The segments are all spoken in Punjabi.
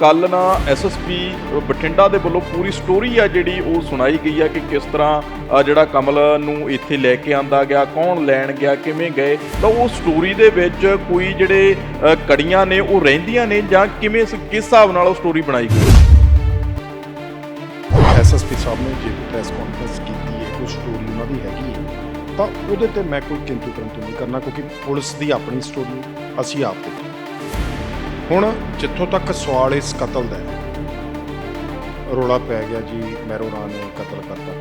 ਕੱਲ ਨਾ ਐਸਐਸਪੀ ਬਠਿੰਡਾ ਦੇ ਵੱਲੋਂ ਪੂਰੀ ਸਟੋਰੀ ਆ ਜਿਹੜੀ ਉਹ ਸੁਣਾਈ ਗਈ ਆ ਕਿ ਕਿਸ ਤਰ੍ਹਾਂ ਜਿਹੜਾ ਕਮਲ ਨੂੰ ਇੱਥੇ ਲੈ ਕੇ ਆਂਦਾ ਗਿਆ, ਕੌਣ ਲੈਣ ਗਿਆ, ਕਿਵੇਂ ਗਏ। ਤਾਂ ਉਹ ਸਟੋਰੀ ਦੇ ਵਿੱਚ ਕੋਈ ਜਿਹੜੇ ਕੜੀਆਂ ਨੇ, ਉਹ ਰਹਿੰਦੀਆਂ ਨੇ ਜਾਂ ਕਿਵੇਂ ਕਿਸ ਹਿਸਾਬ ਨਾਲ ਉਹ ਸਟੋਰੀ ਬਣਾਈ ਗਈ? ਐਸਐਸਪੀ ਸਾਹਿਬ ਨੇ ਜੇ ਪ੍ਰੈਸ ਕਾਨਫਰੰਸ ਕੀਤੀ ਹੈ, ਕੋਈ ਸਟੋਰੀ ਉਹਨਾਂ ਦੀ ਹੈਗੀ ਹੈ, ਤਾਂ ਉਹਦੇ ਤੇ ਮੈਂ ਕੋਈ ਕਿੰਤੂ ਪਰੰਤੂ ਨਹੀਂ ਕਰਨਾ, ਕਿਉਂਕਿ ਪੁਲਿਸ ਦੀ ਆਪਣੀ ਸਟੋਰੀ ਅਸੀਂ ਆਪ ਦੇ ਹੁਣ ਜਿੱਥੋਂ ਤੱਕ ਸਵਾਲ ਇਸ ਕਤਲ ਦਾ ਹੈ, ਰੋਲਾ ਪੈ ਗਿਆ ਜੀ ਮੈਰੋਨਾ ਨੇ ਕਤਲ ਕਰਤਾ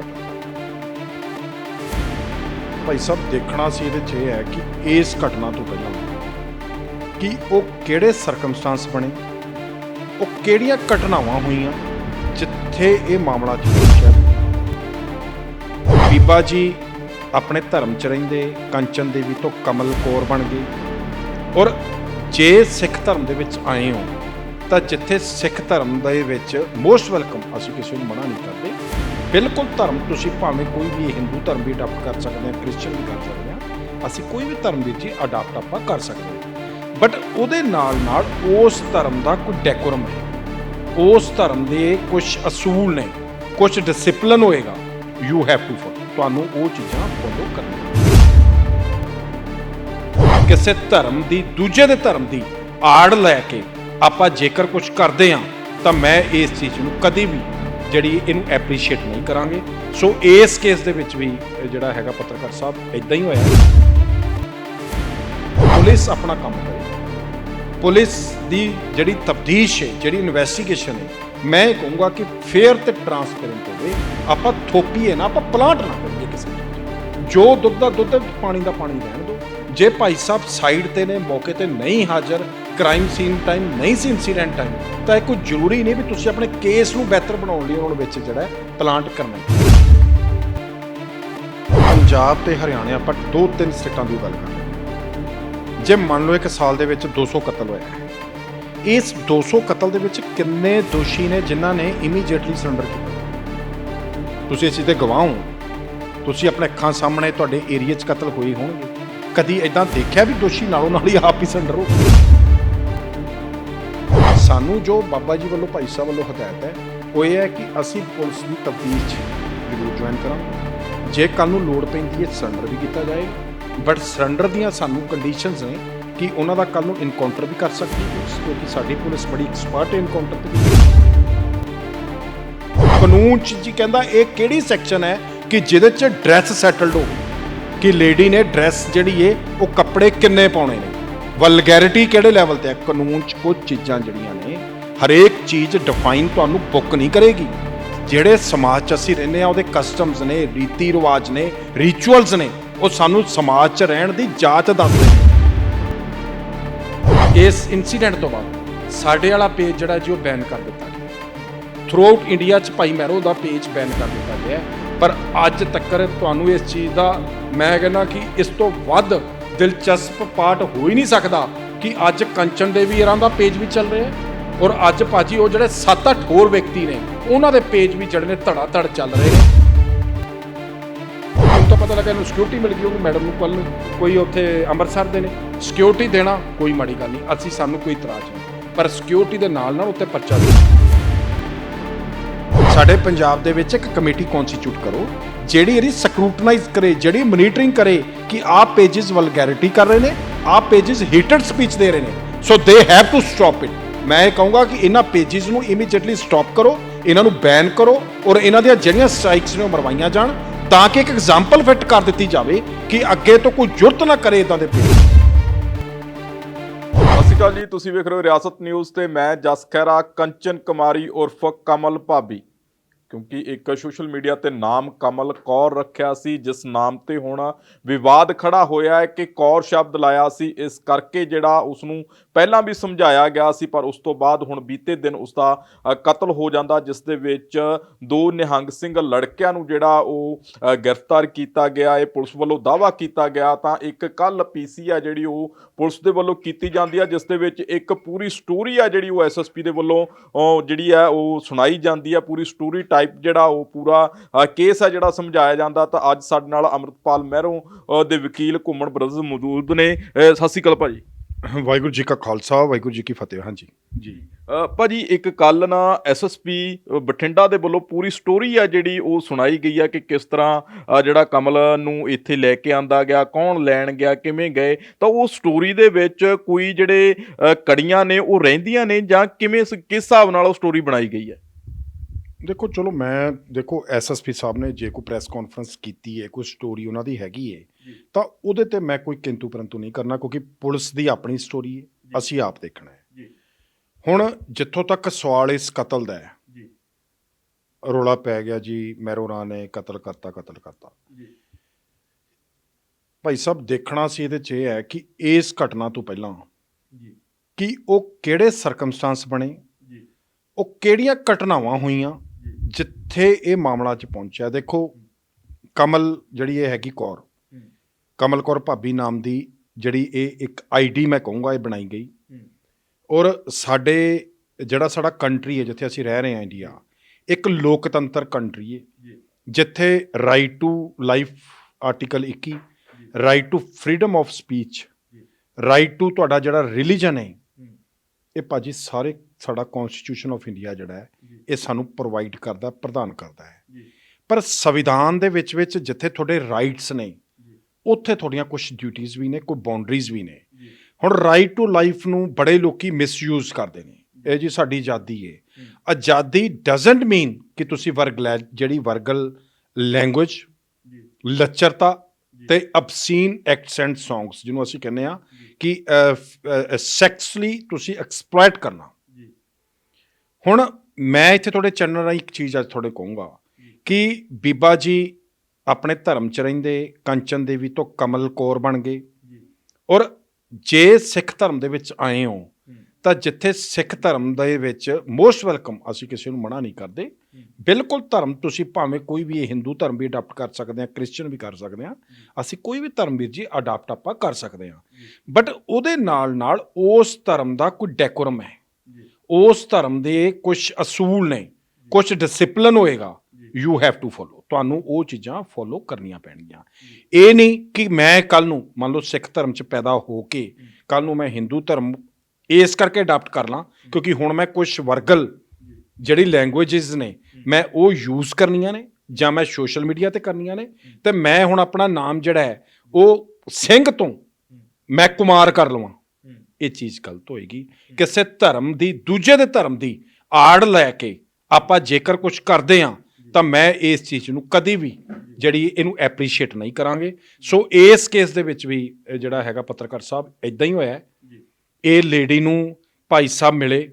ਭਾਈ ਸਾਹਿਬ, ਦੇਖਣਾ ਸੀ ਇਹਦੇ 'ਚ ਇਹ ਹੈ ਕਿ ਇਸ ਘਟਨਾ ਤੋਂ ਪਹਿਲਾਂ ਕਿ ਉਹ ਕਿਹੜੇ ਸਰਕਮਸਟੈਂਸ ਬਣੇ, ਉਹ ਕਿਹੜੀਆਂ ਘਟਨਾਵਾਂ ਹੋਈਆਂ ਜਿੱਥੇ ਇਹ ਮਾਮਲਾ ਚੱਲਿਆ ਬੀਬਾ ਜੀ ਆਪਣੇ ਧਰਮ ਚ ਰਹਿੰਦੇ, ਕੰਚਨ ਦੇਵੀ ਤੋਂ ਕਮਲ ਕੌਰ ਬਣ ਗਈ ਔਰ ਜੇ ਸਿੱਖ ਧਰਮ ਦੇ ਵਿੱਚ ਆਏ ਹੋ, ਤਾਂ ਜਿੱਥੇ ਸਿੱਖ ਧਰਮ ਦੇ ਵਿੱਚ ਮੋਸਟ ਵੈਲਕਮ ਅਸੀਂ ਕਿਸੇ ਨੂੰ ਮਨਾ ਨਹੀਂ ਕਰਦੇ। ਬਿਲਕੁਲ ਧਰਮ ਤੁਸੀਂ ਭਾਵੇਂ ਕੋਈ ਵੀ ਹਿੰਦੂ ਧਰਮ ਵੀ ਅਡਾਪਟ ਕਰ ਸਕਦੇ ਆ ਕ੍ਰਿਸਚੀਅਨ ਵੀ ਕਰ ਸਕਦੇ ਆ ਅਸੀਂ ਕੋਈ ਵੀ ਧਰਮ ਵਿੱਚ ਹੀ ਅਡਾਪਟ ਆਪਾਂ ਕਰ ਸਕਦੇ ਹਾਂ। ਬਟ ਉਹਦੇ ਨਾਲ ਨਾਲ ਉਸ ਧਰਮ ਦਾ ਕੋਈ ਡੈਕੋਰਮ ਹੈ, ਉਸ ਧਰਮ ਦੇ ਕੁਝ ਅਸੂਲ ਨੇ ਕੁਝ ਡਿਸਪਲਿਨ ਹੋਏਗਾ ਯੂ ਹੈਵ ਟੂ ਫੋਲੋ ਤੁਹਾਨੂੰ ਉਹ ਚੀਜ਼ਾਂ ਫੋਲੋ ਕਰਨੀਆਂ ਕਿਸੇ ਧਰਮ ਦੀ, ਦੂਜੇ ਦੇ ਧਰਮ ਦੀ ਆੜ ਲੈ ਕੇ ਆਪਾਂ ਜੇਕਰ ਕੁਝ ਕਰਦੇ ਆ ਤਾਂ ਮੈਂ ਇਸ ਚੀਜ਼ ਨੂੰ ਕਦੀ ਵੀ ਜਿਹੜੀ ਇਹਨੂੰ ਐਪਰੀਸ਼ੀਏਟ ਨਹੀਂ ਕਰਾਂਗੇ। ਸੋ ਇਸ ਕੇਸ ਦੇ ਵਿੱਚ ਵੀ ਜਿਹੜਾ ਹੈਗਾ ਪੱਤਰਕਾਰ ਸਾਹਿਬ ਇਦਾਂ ਹੀ ਹੋਇਆ। ਪੁਲਿਸ ਆਪਣਾ ਕੰਮ ਕਰੇ। ਪੁਲਿਸ ਦੀ ਜਿਹੜੀ ਤਫਤੀਸ਼ ਹੈ, ਜਿਹੜੀ ਇਨਵੈਸਟੀਗੇਸ਼ਨ ਹੈ, ਮੈਂ ਇਹ ਕਹੂੰਗਾ ਕਿ ਫੇਅਰ ਤੇ ਟਰਾਂਸਪੇਰੈਂਟ ਹੋਵੇ। ਆਪਾਂ ਥੋਪੀਏ ਨਾ, ਆਪਾਂ ਪਲਾਂਟ ਨਾ ਕਰੀਏ ਕਿਸੇ ਜੋ ਦੁੱਧ ਦਾ ਦੁੱਧ ਪਾਣੀ ਦਾ ਪਾਣੀ ਰਹਿਣ। ਜੇ ਭਾਈ ਸਾਹਿਬ ਸਾਈਡ ਤੇ ਨੇ, ਮੌਕੇ ਤੇ ਨਹੀਂ ਹਾਜ਼ਰ ਕ੍ਰਾਈਮ ਸੀਨ ਟਾਈਮ ਨਹੀਂ ਸੀ ਇਨਸੀਡੈਂਟ ਟਾਈਮ ਤਾਂ ਇਹ ਕੋਈ ਜ਼ਰੂਰੀ ਨਹੀਂ ਵੀ ਤੁਸੀਂ ਆਪਣੇ ਕੇਸ ਨੂੰ ਬਿਹਤਰ ਬਣਾਉਣ ਲਈ ਉਹਨਾਂ ਵਿੱਚ ਜਿਹੜਾ ਪਲਾਂਟ ਕਰਨਾ ਪੰਜਾਬ ਤੇ ਹਰਿਆਣਾ ਆਪਾਂ ਦੋ ਤਿੰਨ ਸਟੇਟਾਂ ਦੀ ਗੱਲ ਕਰਦੇ ਜੇ ਮੰਨ ਲਓ ਇੱਕ ਸਾਲ ਦੇ ਵਿੱਚ 200 ਕਤਲ ਹੋਇਆ ਹੈ, ਇਸ 200 ਕਤਲ ਦੇ ਵਿੱਚ ਕਿੰਨੇ ਦੋਸ਼ੀ ਨੇ ਜਿਨ੍ਹਾਂ ਨੇ ਇਮੀਡੀਏਟਲੀ ਸਰੈਂਡਰ ਕੀਤਾ? ਤੁਸੀਂ ਇਸ ਚੀਜ਼ ਦੇ ਗਵਾਹ ਹੋ। ਤੁਸੀਂ ਆਪਣੇ ਅੱਖਾਂ ਸਾਹਮਣੇ ਤੁਹਾਡੇ ਏਰੀਆ 'ਚ ਕਤਲ ਹੋਏ ਹੋਣਗੇ। ਕਦੀ ਇਦਾਂ ਦੇਖਿਆ ਵੀ ਦੋਸ਼ੀ ਨਾਲੋਂ ਨਾਲ ਹੀ ਆਪ ਹੀ ਸਰੈਂਡਰ ਹੋ ਸਾਨੂੰ ਜੋ ਬਾਬਾ ਜੀ ਵੱਲੋਂ ਭਾਈ ਸਾਹਿਬ ਵੱਲੋਂ ਹਦਾਇਤ ਹੈ, ਉਹ ਇਹ ਹੈ ਕਿ ਅਸੀਂ ਪੁਲਿਸ ਦੀ ਤਬਦੀਲ 'ਚ ਜ਼ਰੂਰ ਜੁਆਇਨ ਕਰਾਂ ਜੇ ਕੱਲ ਨੂੰ ਲੋੜ ਪੈਂਦੀ ਹੈ ਸਰੈਂਡਰ ਵੀ ਕੀਤਾ ਜਾਏ ਬਟ ਸਰੈਂਡਰ ਦੀਆਂ ਸਾਨੂੰ ਕੰਡੀਸ਼ਨਸ ਨੇ ਕਿ ਉਹਨਾਂ ਦਾ ਕੱਲ ਨੂੰ ਇਨਕਾਊਂਟਰ ਵੀ ਕਰ ਸਕਦੀ ਹੈ ਕਿਉਂਕਿ ਸਾਡੀ ਪੁਲਿਸ ਬੜੀ ਐਕਸਪਰਟ ਹੈ ਇਨਕਾਊਂਟਰ ਤੇ। ਕਾਨੂੰਨ ਚ ਜੀ ਕਹਿੰਦਾ ਇਹ ਕਿਹੜੀ ਸੈਕਸ਼ਨ ਹੈ ਕਿ ਜਿਹਦੇ ਚ ਡਰੈਸ ਸੈਟਲਡ ਹੋਵੇ ਕਿ ਲੇਡੀ ਨੇ ਡਰੈਸ ਜਿਹੜੀ ਏ, ਉਹ ਕੱਪੜੇ ਕਿੰਨੇ ਪਾਉਣੇ ਨੇ? ਵਲਗੈਰਿਟੀ ਕਿਹੜੇ ਲੈਵਲ ਤੇ ਹੈ ਕਾਨੂੰਨ ਚ ਕੁਝ ਚੀਜ਼ਾਂ ਜਿਹੜੀਆਂ ਨੇ, ਹਰੇਕ ਚੀਜ਼ ਡਿਫਾਈਨ ਤੁਹਾਨੂੰ ਬੁੱਕ ਨਹੀਂ ਕਰੇਗੀ। ਜਿਹੜੇ ਸਮਾਜ ਚ ਅਸੀਂ ਰਹਿੰਦੇ ਆ ਉਹਦੇ ਕਸਟਮਸ ਨੇ, ਰੀਤੀ ਰਿਵਾਜ ਨੇ ਰਿਚੁਅਲਸ ਨੇ, ਉਹ ਸਾਨੂੰ ਸਮਾਜ ਚ ਰਹਿਣ ਦੀ ਜਾਚ ਦੱਸਦੇ ਨੇ। ਇਸ ਇਨਸੀਡੈਂਟ ਤੋਂ ਬਾਅਦ ਸਾਡੇ ਵਾਲਾ ਪੇਜ ਜਿਹੜਾ ਜੀ, ਉਹ ਬੈਨ ਕਰ ਦਿੱਤਾ ਗਿਆ। ਥਰੂਆਊਟ ਇੰਡੀਆ ਚ ਭਾਈ ਮੈਰੋ ਦਾ ਪੇਜ ਬੈਨ ਕਰ ਦਿੱਤਾ ਗਿਆ। ਪਰ ਅੱਜ ਤੱਕ ਤੁਹਾਨੂੰ ਇਸ ਚੀਜ਼ ਦਾ ਮੈਂ ਕਹਿੰਦਾ ਕਿ ਇਸ ਤੋਂ ਵੱਧ ਦਿਲਚਸਪ ਪਾਰਟ ਹੋ ਹੀ ਨਹੀਂ ਸਕਦਾ ਕਿ ਅੱਜ ਕੰਚਨ ਦੇਵੀ ਇਰਾਂ ਦਾ ਪੇਜ ਵੀ ਚੱਲ ਰਿਹਾ ਔਰ ਅੱਜ ਭਾਜੀ ਉਹ ਜਿਹੜੇ 7-8 ਹੋਰ ਵਿਅਕਤੀ ਨੇ, ਉਹਨਾਂ ਦੇ ਪੇਜ ਵੀ ਜਿਹੜੇ ਨੇ ਧੜਾ ਧੜ ਚੱਲ ਰਹੇ ਨੇ। ਤਾਂ ਪਤਾ ਲੱਗਾ ਇਹਨੂੰ ਸਿਕਿਉਰਿਟੀ ਮਿਲ ਗਈ ਉਹ ਮੈਡਮ ਨੂੰ ਕੱਲ ਕੋਈ ਉੱਥੇ ਅੰਮ੍ਰਿਤਸਰ ਦੇ ਨੇ। ਸਿਕਿਉਰਿਟੀ ਦੇਣਾ ਕੋਈ ਮਾੜੀ ਗੱਲ ਨਹੀਂ। ਅਸੀਂ ਸਾਨੂੰ ਕੋਈ ਇਤਰਾਜ਼ ਨਹੀਂ। ਪਰ ਸਿਕਿਉਰਿਟੀ ਦੇ ਨਾਲ ਨਾਲ ਉੱਤੇ ਪਰਚਾ ਦੇ। ਸਾਡੇ ਪੰਜਾਬ ਦੇ ਵਿੱਚ ਇੱਕ ਕਮੇਟੀ ਕਨਸਟੀਟਿਊਟ ਕਰੋ। ਜਿਹੜੀ ਇਹਦੀ ਸਕਰੂਟਨਾਈਜ਼ ਕਰੇ, ਜਿਹੜੀ ਮੋਨੀਟਰਿੰਗ ਕਰੇ ਕਿ ਆਹ ਪੇजेस ਵਲਗੈਰਿਟੀ ਕਰ ਰਹੇ ਨੇ, ਆਹ ਪੇजेस ਹੇਟਡ ਸਪੀਚ ਦੇ ਰਹੇ ਨੇ। ਸੋ they have to stop it ਮੈਂ ਇਹ ਕਹੂੰਗਾ ਕਿ ਇਹਨਾਂ ਪੇजेस ਨੂੰ ਇਮੀਡੀਏਟਲੀ ਸਟਾਪ ਕਰੋ, ਇਹਨਾਂ ਨੂੰ ਬੈਨ ਕਰੋ ਔਰ ਇਹਨਾਂ ਦੀਆਂ ਜਿਹੜੀਆਂ ਸਟ੍ਰਾਈਕਸ ਨੇ ਉਹ ਮਰਵਾਈਆਂ ਜਾਣ ਤਾਂ ਕਿ ਇੱਕ ਐਗਜ਼ਾਮਪਲ ਫਿੱਟ ਕਰ ਦਿੱਤੀ ਜਾਵੇ ਕਿ ਅੱਗੇ ਤੋਂ ਕੋਈ ਜੁਰਤ ਨਾ ਕਰੇ ਇਦਾਂ ਦੇ ਪੇਜ ਅਕਾਲ ਜੀ, ਤੁਸੀਂ ਵੇਖ ਰਹੇ ਹੋ ਰਿਆਸਤ ਨਿਊਜ਼ ਤੇ ਮੈਂ ਜਸ ਖੈਰਾ ਕੰਚਨ ਕੁਮਾਰੀ ਉਰਫ ਕਮਲ ਭਾਬੀ। ਕਿਉਂਕਿ ਇੱਕ ਸੋਸ਼ਲ ਮੀਡੀਆ ਤੇ ਨਾਮ ਕਮਲ ਕੌਰ ਰੱਖਿਆ ਸੀ, ਜਿਸ ਨਾਮ ਤੇ ਹੁਣ ਵਿਵਾਦ ਖੜਾ ਹੋਇਆ ਹੈ ਕਿ ਕੌਰ ਸ਼ਬਦ ਲਾਇਆ ਸੀ। ਇਸ ਕਰਕੇ ਜਿਹੜਾ ਉਸ ਨੂੰ ਪਹਿਲਾਂ ਵੀ ਸਮਝਾਇਆ ਗਿਆ ਸੀ, ਪਰ ਉਸ ਤੋਂ ਬਾਅਦ ਹੁਣ ਬੀਤੇ ਦਿਨ ਉਸ ਦਾ ਕਤਲ ਹੋ ਜਾਂਦਾ, ਜਿਸ ਦੇ ਵਿੱਚ ਦੋ ਨਿਹੰਗ ਸਿੰਘ ਲੜਕਿਆਂ ਨੂੰ ਜਿਹੜਾ ਉਹ ਗ੍ਰਿਫਤਾਰ ਕੀਤਾ ਗਿਆ। ਇਹ ਪੁਲਿਸ ਵੱਲੋਂ ਦਾਵਾ ਕੀਤਾ ਗਿਆ। ਤਾਂ ਇੱਕ ਕੱਲ ਪੀਸੀ ਆ ਜਿਹੜੀ ਉਹ ਪੁਲਿਸ ਦੇ ਵੱਲੋਂ ਕੀਤੀ ਜਾਂਦੀ ਆ, ਜਿਸ ਦੇ ਵਿੱਚ ਇੱਕ ਪੂਰੀ ਸਟੋਰੀ ਆ ਜਿਹੜੀ ਉਹ ਐਸਐਸਪੀ ਦੇ ਵੱਲੋਂ ਜਿਹੜੀ ਆ ਉਹ ਸੁਣਾਈ ਜਾਂਦੀ ਆ, ਪੂਰੀ ਸਟੋਰੀ ਟਾਈਪ ਜਿਹੜਾ ਉਹ ਪੂਰਾ ਕੇਸ ਆ ਜਿਹੜਾ ਸਮਝਾਇਆ ਜਾਂਦਾ। ਤਾਂ ਅੱਜ ਸਾਡੇ ਨਾਲ ਅਮਰਤਪਾਲ ਮਹਿਰੋਂ ਦੇ ਵਕੀਲ ਘੁੰਮਣ ਬ੍ਰਦਰਜ਼ ਮੌਜੂਦ ਨੇ। ਸਤਿ ਸ਼੍ਰੀ ਅਕਾਲ ਭਾਜੀ। ਵਾਹਿਗੁਰੂ ਜੀ ਕਾ ਖਾਲਸਾ ਵਾਹਿਗੁਰੂ ਜੀ ਕੀ ਫਤਿਹ। ਹਾਂਜੀ। ਜੀ। ਭਾਜੀ ਇੱਕ ਕੱਲ ਨਾ ਐਸਐਸਪੀ ਬਠਿੰਡਾ ਦੇ ਵੱਲੋਂ ਪੂਰੀ ਸਟੋਰੀ ਆ ਜਿਹੜੀ ਉਹ ਸੁਣਾਈ ਗਈ ਆ ਕਿ ਕਿਸ ਤਰ੍ਹਾਂ ਜਿਹੜਾ ਕਮਲ ਨੂੰ ਇੱਥੇ ਲੈ ਕੇ ਆਂਦਾ ਗਿਆ ਕੌਣ ਲੈਣ ਗਿਆ ਕਿਵੇਂ ਗਏ। ਤਾਂ ਉਹ ਸਟੋਰੀ ਦੇ ਵਿੱਚ ਕੋਈ ਜਿਹੜੇ ਕੜੀਆਂ ਨੇ ਉਹ ਰਹਿੰਦੀਆਂ ਨੇ ਜਾਂ ਕਿਵੇਂ ਕਿਸ ਹਿਸਾਬ ਨਾਲ ਉਹ ਸਟੋਰੀ ਬਣਾਈ ਗਈ ਹੈ ਦੇਖੋ ਚਲੋ ਮੈਂ ਦੇਖੋ ਐਸਐਸਪੀ ਸਾਹਿਬ ਨੇ ਜੇ ਕੋਈ ਪ੍ਰੈਸ ਕਾਨਫਰੰਸ ਕੀਤੀ ਹੈ ਕੋਈ ਸਟੋਰੀ ਉਹਨਾਂ ਦੀ ਹੈਗੀ ਹੈ ਤਾਂ ਉਹਦੇ ਤੇ ਮੈਂ ਕੋਈ ਕਿੰਤੂ ਪਰੰਤੂ ਨਹੀਂ ਕਰਨਾ ਕਿਉਂਕਿ ਪੁਲਿਸ ਦੀ ਆਪਣੀ ਸਟੋਰੀ ਹੈ ਅਸੀਂ ਆਪ ਦੇਖਣਾ ਹੈ। ਜੀ। ਹੁਣ ਜਿੱਥੋਂ ਤੱਕ ਸਵਾਲ ਇਸ ਕਤਲ ਦਾ ਹੈ ਜੀ। ਰੋਲਾ ਪੈ ਗਿਆ ਜੀ ਮੈਰੋਰਾ ਨੇ ਕਤਲ ਕਰਤਾ ਕਤਲ ਕਰਤਾ। ਜੀ। ਭਾਈ ਸਾਹਿਬ ਦੇਖਣਾ ਸੀ ਇਹਦੇ 'ਚ ਇਹ ਹੈ ਕਿ ਇਸ ਘਟਨਾ ਤੋਂ ਪਹਿਲਾਂ ਜੀ। ਕਿ ਉਹ ਕਿਹੜੇ ਸਰਕਮਸਟੈਂਸ ਬਣੇ ਜੀ। ਉਹ ਕਿਹੜੀਆਂ ਘਟਨਾਵਾਂ ਹੋਈਆਂ ਜਿੱਥੇ ਇਹ ਮਾਮਲਾ 'ਚ ਪਹੁੰਚਿਆ। ਦੇਖੋ ਕਮਲ ਜਿਹੜੀ ਇਹ ਹੈਗੀ ਕੌਰ ਕਮਲ ਕੌਰ ਭਾਬੀ ਨਾਮ ਦੀ ਜਿਹੜੀ ਇਹ ਇੱਕ ਆਈਡੀ ਮੈਂ ਕਹੂੰਗਾ ਇਹ ਬਣਾਈ ਗਈ। ਔਰ ਸਾਡੇ ਜਿਹੜਾ ਸਾਡਾ ਕੰਟਰੀ ਹੈ ਜਿੱਥੇ ਅਸੀਂ ਰਹਿ ਰਹੇ ਹਾਂ ਇੰਡੀਆ ਇੱਕ ਲੋਕਤੰਤਰ ਕੰਟਰੀ ਹੈ। ਜਿੱਥੇ right to life article 21 right to freedom of speech right to ਤੁਹਾਡਾ ਜਿਹੜਾ ਰਿਲੀਜਨ ਹੈ ਇਹ ਭਾਜੀ ਸਾਰੇ ਸਾਡਾ ਕਨਸਟੀਟਿਊਸ਼ਨ ਆਫ ਇੰਡੀਆ ਜਿਹੜਾ ਹੈ ਇਹ ਸਾਨੂੰ ਪ੍ਰੋਵਾਈਡ ਕਰਦਾ ਪ੍ਰਦਾਨ ਕਰਦਾ ਹੈ। ਪਰ ਸੰਵਿਧਾਨ ਦੇ ਵਿੱਚ ਵਿੱਚ ਜਿੱਥੇ ਤੁਹਾਡੇ ਰਾਈਟਸ ਨੇ ਉੱਥੇ ਤੁਹਾਡੀਆਂ ਕੁਝ ਡਿਊਟੀਆਂ ਵੀ ਨੇ ਕੋਈ ਬਾਉਂਡਰੀਜ਼ ਵੀ ਨੇ। ਹੁਣ ਰਾਈਟ ਟੂ ਲਾਈਫ ਨੂੰ ਬੜੇ ਲੋਕੀ ਮਿਸਯੂਜ਼ ਕਰਦੇ ਨੇ। ਇਹ ਜੀ ਸਾਡੀ ਆਜ਼ਾਦੀ ਹੈ ਆਜ਼ਾਦੀ ਡਸਨਟ ਮੀਨ ਕਿ ਤੁਸੀਂ ਵਰਗ ਲੈ, ਜਿਹੜੀ ਵਰਗਲ ਲੈਂਗੁਏਜ ਲੱਚਰਤਾ ਤੇ ਅਬਸੀਨ ਐਕਟਸ ਐਂਡ ਸੌਂਗਸ ਜਿਹਨੂੰ ਅਸੀਂ ਕਹਿੰਦੇ ਆ ਕਿ ਸੈਕਸਲੀ ਤੁਸੀਂ ਐਕਸਪਲੋਇਟ ਕਰਨਾ। ਹੁਣ ਮੈਂ ਇੱਥੇ ਤੁਹਾਡੇ ਚੈਨਲ ਰਾਹੀਂ ਇੱਕ ਚੀਜ਼ ਅੱਜ ਤੁਹਾਡੇ ਕਹੂੰਗਾ ਕਿ ਬੀਬਾ ਜੀ ਆਪਣੇ ਧਰਮ ਚ ਰਹਿੰਦੇ ਕੰਚਨ ਦੇਵੀ ਤੋਂ ਕਮਲ ਕੌਰ ਬਣ ਗਏ। ਔਰ ਜੇ ਸਿੱਖ ਧਰਮ ਦੇ ਵਿੱਚ ਆਏ ਹੋ ਤਾਂ ਜਿੱਥੇ ਸਿੱਖ ਧਰਮ ਦੇ ਵਿੱਚ ਮੋਸਟ ਵੈਲਕਮ ਅਸੀਂ ਕਿਸੇ ਨੂੰ ਮਨਾ ਨਹੀਂ ਕਰਦੇ। ਬਿਲਕੁਲ ਧਰਮ ਤੁਸੀਂ ਭਾਵੇਂ ਕੋਈ ਵੀ ਇਹ ਹਿੰਦੂ ਧਰਮ ਵੀ ਅਡਾਪਟ ਕਰ ਸਕਦੇ ਆ ਕ੍ਰਿਸਚੀਅਨ ਵੀ ਕਰ ਸਕਦੇ ਆ ਅਸੀਂ ਕੋਈ ਵੀ ਧਰਮ ਵੀਰ ਜੀ ਅਡਾਪਟ ਆਪਾਂ ਕਰ ਸਕਦੇ ਆ ਬਟ ਉਹਦੇ ਨਾਲ ਨਾਲ ਉਸ ਧਰਮ ਦਾ ਕੋਈ ਡੈਕੋਰਮ ਹੈ। ਉਸ ਧਰਮ ਦੇ ਕੁਝ ਅਸੂਲ ਨੇ ਕੁਝ ਡਿਸਪਲਿਨ ਹੋਏਗਾ। ਯੂ ਹੈਵ ਟੂ ਫੋਲੋ ਤੁਹਾਨੂੰ ਉਹ ਚੀਜ਼ਾਂ ਫੋਲੋ ਕਰਨੀਆਂ ਪੈਣਗੀਆਂ। ਇਹ ਨਹੀਂ ਕਿ ਮੈਂ ਕੱਲ ਨੂੰ, ਮੰਨ ਲਓ ਸਿੱਖ ਧਰਮ ਚ ਪੈਦਾ ਹੋ ਕੇ ਕੱਲ ਨੂੰ ਮੈਂ ਹਿੰਦੂ ਧਰਮ ਇਸ ਕਰਕੇ ਅਡਾਪਟ ਕਰ ਲਾਂ, ਕਿਉਂਕਿ ਹੁਣ ਮੈਂ ਕੁਝ ਵਰਗਲ ਜਿਹੜੀ ਲੈਂਗੁਏਜਸ ਨੇ, ਮੈਂ ਉਹ ਯੂਜ਼ ਕਰਨੀਆਂ ਨੇ ਜਾਂ ਮੈਂ ਸੋਸ਼ਲ ਮੀਡੀਆ ਤੇ ਕਰਨੀਆਂ ਨੇ, ਤੇ ਮੈਂ ਹੁਣ ਆਪਣਾ ਨਾਮ ਜਿਹੜਾ ਹੈ, ਉਹ ਸਿੰਘ ਤੋਂ ਮੈਂ ਕੁਮਾਰ ਕਰ ਲਵਾਂ। ਇਹ ਚੀਜ਼ ਗਲਤ ਹੋਏਗੀ ਕਿਸੇ ਧਰਮ ਦੀ, ਦੂਜੇ ਦੇ ਧਰਮ ਦੀ ਆੜ ਲੈ ਕੇ ਆਪਾਂ ਜੇਕਰ ਕੁਝ ਕਰਦੇ ਆ ਤਾਂ ਮੈਂ ਇਸ ਚੀਜ਼ ਨੂੰ ਕਦੀ ਵੀ ਜਿਹੜੀ ਇਹਨੂੰ ਐਪਰੀਸ਼ੀਏਟ ਨਹੀਂ ਕਰਾਂਗੇ। ਸੋ ਇਸ ਕੇਸ ਦੇ ਵਿੱਚ ਵੀ ਜਿਹੜਾ ਹੈਗਾ ਪੱਤਰਕਾਰ ਸਾਹਿਬ ਇਦਾਂ ਹੀ ਹੋਇਆ। ਇਹ ਲੇਡੀ ਨੂੰ ਭਾਈ ਸਾਹਿਬ ਮਿਲੇ